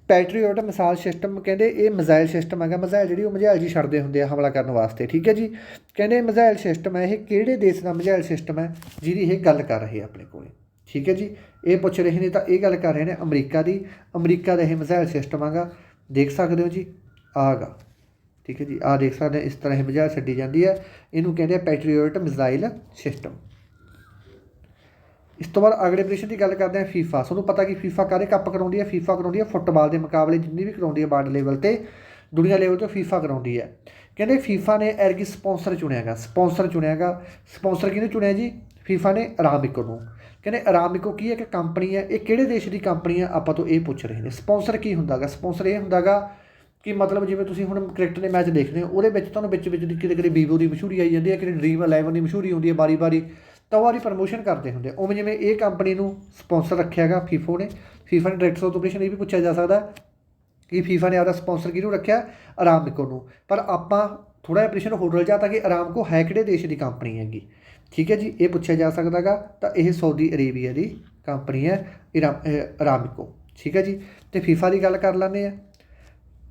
ਪੈਟਰੀਓਟ ਮਿਸਾਈਲ ਸਿਸਟਮ ਕਹਿੰਦੇ ਇਹ ਮਿਜ਼ਾਈਲ ਸਿਸਟਮ ਹੈਗਾ। ਮਿਜ਼ਾਈਲ ਜਿਹੜੀ ਉਹ ਮਿਜ਼ਾਈਲ ਜੀ ਛੱਡਦੇ ਹੁੰਦੇ ਆ ਹਮਲਾ ਕਰਨ ਵਾਸਤੇ, ਠੀਕ ਹੈ ਜੀ? ਕਹਿੰਦੇ ਮਿਜ਼ਾਈਲ ਸਿਸਟਮ ਹੈ, ਇਹ ਕਿਹੜੇ ਦੇਸ਼ ਦਾ ਮਿਜ਼ਾਈਲ ਸਿਸਟਮ ਹੈ ਜਿਹਦੀ ਇਹ ਗੱਲ ਕਰ ਰਹੇ ਆਪਣੇ ਕੋਲੇ, ਠੀਕ ਹੈ ਜੀ? ਇਹ ਪੁੱਛ ਰਹੇ ਨੇ ਤਾਂ ਇਹ ਗੱਲ ਕਰ ਰਹੇ ਨੇ ਅਮਰੀਕਾ ਦੀ। ਅਮਰੀਕਾ ਦਾ ਇਹ ਮਿਜ਼ਾਈਲ ਸਿਸਟਮ ਹੈਗਾ। ਦੇਖ ਸਕਦੇ ਹੋ ਜੀ? ਆਗਾ ਠੀਕ ਹੈ ਜੀ? ਆ ਦੇਖ ਸਕਦੇ ਇਸ ਤਰ੍ਹਾਂ ਇਹ ਮਿਜ਼ਾਈਲ ਛੱਡੀ ਜਾਂਦੀ ਹੈ। ਇਹਨੂੰ ਕਹਿੰਦੇ ਆ ਪੈਟਰੀਓਟ ਮਿਜ਼ਾਈਲ ਸਿਸਟਮ ਇਸ ਤੋਂ ਬਾਅਦ ਅਗਲੇ ਪ੍ਰਸ਼ਨ ਦੀ ਗੱਲ ਕਰਦੇ ਹਾਂ ਫੀਫਾ ਤੁਹਾਨੂੰ ਪਤਾ ਕਿ ਫੀਫਾ ਕਾਰੇ ਕੱਪ ਕਰਾਉਂਦੀ ਹੈ? ਫੀਫਾ ਕਰਾਉਂਦੀ ਹੈ ਫੁੱਟਬਾਲ ਦੇ ਮੁਕਾਬਲੇ ਜਿੰਨੀ ਵੀ ਕਰਾਉਂਦੀ ਹੈ ਵਰਲਡ ਲੈਵਲ ਤੇ, ਦੁਨੀਆ ਲੈਵਲ ਤੇ ਫੀਫਾ ਕਰਾਉਂਦੀ ਹੈ। ਕਹਿੰਦੇ ਫੀਫਾ ਨੇ ਐਰਗੀ ਸਪਾਂਸਰ ਚੁਣਿਆਗਾ ਸਪਾਂਸਰ ਚੁਣਿਆਗਾ ਸਪਾਂਸਰ ਕਿਹਨੇ ਚੁਣਿਆ ਜੀ? ਫੀਫਾ ਨੇ ਅਰਾਮਿਕੋ ਨੂੰ। ਕਹਿੰਦੇ ਅਰਾਮਿਕੋ ਕੀ ਹੈ? ਕਿ ਕੰਪਨੀ ਹੈ। ਇਹ ਕਿਹੜੇ ਦੇਸ਼ ਦੀ ਕੰਪਨੀ ਹੈ? ਆਪਾਂ ਤੋਂ ਇਹ ਪੁੱਛ ਰਹੇ ਨੇ। ਸਪਾਂਸਰ ਕੀ ਹੁੰਦਾਗਾ ਸਪਾਂਸਰ ਇਹ ਹੁੰਦਾਗਾ ਕਿ ਮਤਲਬ ਜਿਵੇਂ ਤੁਸੀਂ ਹੁਣ ਕ੍ਰਿਕਟ ਦੇ ਮੈਚ ਦੇਖਦੇ ਹੋ, ਉਹਦੇ ਵਿੱਚ ਤੁਹਾਨੂੰ ਵਿੱਚ ਵਿੱਚ ਦੀ ਕਿਤੇ ਕਿਤੇ ਵੀਵੋ ਦੀ ਮਸ਼ਹੂਰੀ ਆਈ ਜਾਂਦੀ ਹੈ, ਕਿਤੇ ਡ੍ਰੀਮ 11 ਦੀ ਮਸ਼ਹੂਰੀ ਹੁੰਦੀ ਹੈ ਵਾਰੀ ਵਾਰੀ ਤਾਂ ਉਹ ਵਾਰੀ ਪ੍ਰਮੋਸ਼ਨ ਕਰਦੇ ਹੁੰਦੇ ਆ। ਉਵੇਂ ਜਿਵੇਂ ਇਹ ਕੰਪਨੀ ਨੂੰ ਸਪਾਂਸਰ ਰੱਖਿਆ ਹੈਗਾ ਫੀਫੋ ਨੇ ਫੀਫਾ ਨੇ ਡਾਇਰੈਕਟਰ ਆਫ ਆਪਰੇਸ਼ਨ ਇਹ ਵੀ ਪੁੱਛਿਆ ਜਾ ਸਕਦਾ ਕਿ ਫੀਫਾ ਨੇ ਆਪਦਾ ਸਪਾਂਸਰ ਕਿਹਨੂੰ ਰੱਖਿਆ? ਅਰਾਮਕੋ ਨੂੰ। ਪਰ ਆਪਾਂ ਥੋੜਾ ਜਿਹਾ ਪ੍ਰਸ਼ਨ ਹੋਰ ਰਲ ਜਾਤਾ ਕਿ ਅਰਾਮਕੋ ਹੈ ਕਿਹੜੇ ਦੇਸ਼ ਦੀ ਕੰਪਨੀ ਹੈਗੀ? ਠੀਕ ਹੈ ਜੀ, ਇਹ ਪੁੱਛਿਆ ਜਾ ਸਕਦਾਗਾ ਤਾਂ ਇਹ ਸਾਊਦੀ ਅਰੇਬੀਆ ਦੀ ਕੰਪਨੀ ਹੈ ਇਰਾ- ਅਹ ਠੀਕ ਹੈ ਜੀ, ਤੇ ਫੀਫਾ ਦੀ ਗੱਲ ਕਰ ਲੈਂਦੇ ਆ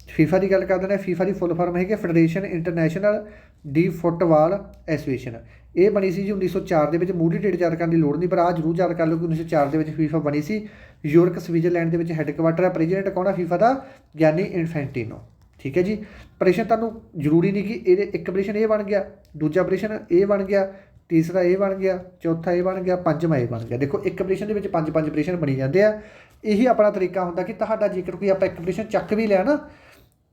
ਫੀਫਾ ਦੀ ਗੱਲ ਕਰਦੇ ਨੇ ਫੀਫਾ ਦੀ ਫੁੱਲ ਫਾਰਮ ਹੈਗੀ federation international de football association ਇਹ ਬਣੀ ਸੀ ਜੀ 1904 ਦੇ ਵਿੱਚ ਮੂਡੀ ਡੇਟ ਯਾਦ ਕਰਨ ਦੀ ਲੋੜ ਨਹੀਂ, ਪਰ ਆ ਜ਼ਰੂਰ ਯਾਦ ਕਰ ਲਓ ਕਿ 1904 ਦੇ ਵਿੱਚ ਫੀਫਾ ਬਣੀ ਸੀ। ਯੂਰਕ ਸਵਿਟਜ਼ਰਲੈਂਡ ਦੇ ਵਿੱਚ ਹੈੱਡਕੁਆਟਰ ਹੈ। ਪ੍ਰੈਜ਼ੀਡੈਂਟ ਕੌਣ ਹੈ ਫੀਫਾ ਦਾ? ਗਿਆਨੀ ਇਨਫੈਂਟੀਨੋ। ਠੀਕ ਹੈ ਜੀ? ਆਪਰੇਸ਼ਨ ਤੁਹਾਨੂੰ ਜ਼ਰੂਰੀ ਨਹੀਂ ਕਿ ਇਹਦੇ ਇੱਕ ਆਪਰੇਸ਼ਨ ਇਹ ਬਣ ਗਿਆ, ਦੂਜਾ ਆਪਰੇਸ਼ਨ ਇਹ ਬਣ ਗਿਆ, ਤੀਸਰਾ ਇਹ ਬਣ ਗਿਆ, ਚੌਥਾ ਇਹ ਬਣ ਗਿਆ, ਪੰਜਵਾਂ ਇਹ ਬਣ ਗਿਆ। ਦੇਖੋ, ਇੱਕ ਆਪਰੇਸ਼ਨ ਦੇ ਵਿੱਚ ਪੰਜ ਪੰਜ ਪ੍ਰਸ਼ਨ ਬਣੀ ਜਾਂਦੇ ਆ। ਇਹੀ ਆਪਣਾ ਤਰੀਕਾ ਹੁੰਦਾ ਕਿ ਤੁਹਾਡਾ ਜੇਕਰ ਕੋਈ ਆਪਾਂ ਇੱਕ ਆਪਰੇਸ਼ਨ ਚੱਕ ਵੀ ਲਿਆ ਨਾ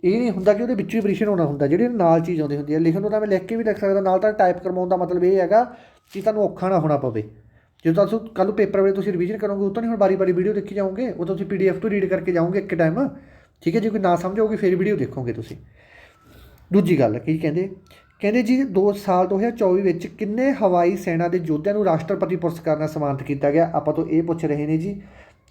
ਇਹ ਨਹੀਂ ਹੁੰਦਾ ਕਿ ਉਹਦੇ ਵਿੱਚੋਂ ਹੀ ਆਪਰੇਸ਼ਨ ਹੋਣਾ ਹੁੰਦਾ, ਜਿਹੜੇ ਨਾਲ ਚੀਜ਼ ਆਉਂਦੀ ਹੁੰਦੀ ਹੈ। ਲਿਖਣ ਨੂੰ ਤਾਂ ਮੈਂ ਲਿਖ ਕੇ ਵੀ ਲਿਖ ਸਕਦਾ, ਨਾਲ ਤਾਂ ਟਾਈਪ ਕਰਵਾਉਣ ਦਾ ਮਤਲਬ ਇਹ ਹੈਗਾ ਕਿ ਤੁਹਾਨੂੰ ਔਖਾ ਨਾ ਹੋਣਾ ਪਵੇ। ਜਦੋਂ ਤੁਸੀਂ ਕੱਲ ਨੂੰ ਪੇਪਰ ਵੇਲੇ ਤੁਸੀਂ ਰਿਵੀਜ਼ਨ ਕਰੋਗੇ ਉਹ ਤਾਂ ਨਹੀਂ ਹੁਣ ਬਾਰੀ ਬਾਰੀ ਵੀਡੀਓ ਦੇਖੀ ਜਾਓਗੇ ਉਹ ਤਾਂ ਤੁਸੀਂ ਪੀਡੀਐਫ ਤੋਂ ਰੀਡ ਕਰਕੇ ਜਾਓਗੇ ਇੱਕ ਟਾਈਮ ਠੀਕ ਹੈ, ਜੇ ਕੋਈ ਨਾ ਸਮਝ ਆਊਗੀ ਫਿਰ ਵੀਡੀਓ ਦੇਖੋਗੇ ਤੁਸੀਂ। ਦੂਜੀ ਗੱਲ ਕੀ ਕਹਿੰਦੇ? ਕਹਿੰਦੇ ਜੀ 2 ਸਾਲ 2024 ਵਿੱਚ ਕਿੰਨੇ ਹਵਾਈ ਸੈਨਾ ਦੇ ਯੋਧਿਆਂ ਨੂੰ ਰਾਸ਼ਟਰਪਤੀ ਪੁਰਸਕਾਰ ਨਾਲ ਸਨਮਾਨਿਤ ਕੀਤਾ ਗਿਆ? ਆਪਾਂ ਤੋਂ ਇਹ ਪੁੱਛ ਰਹੇ ਨੇ ਜੀ।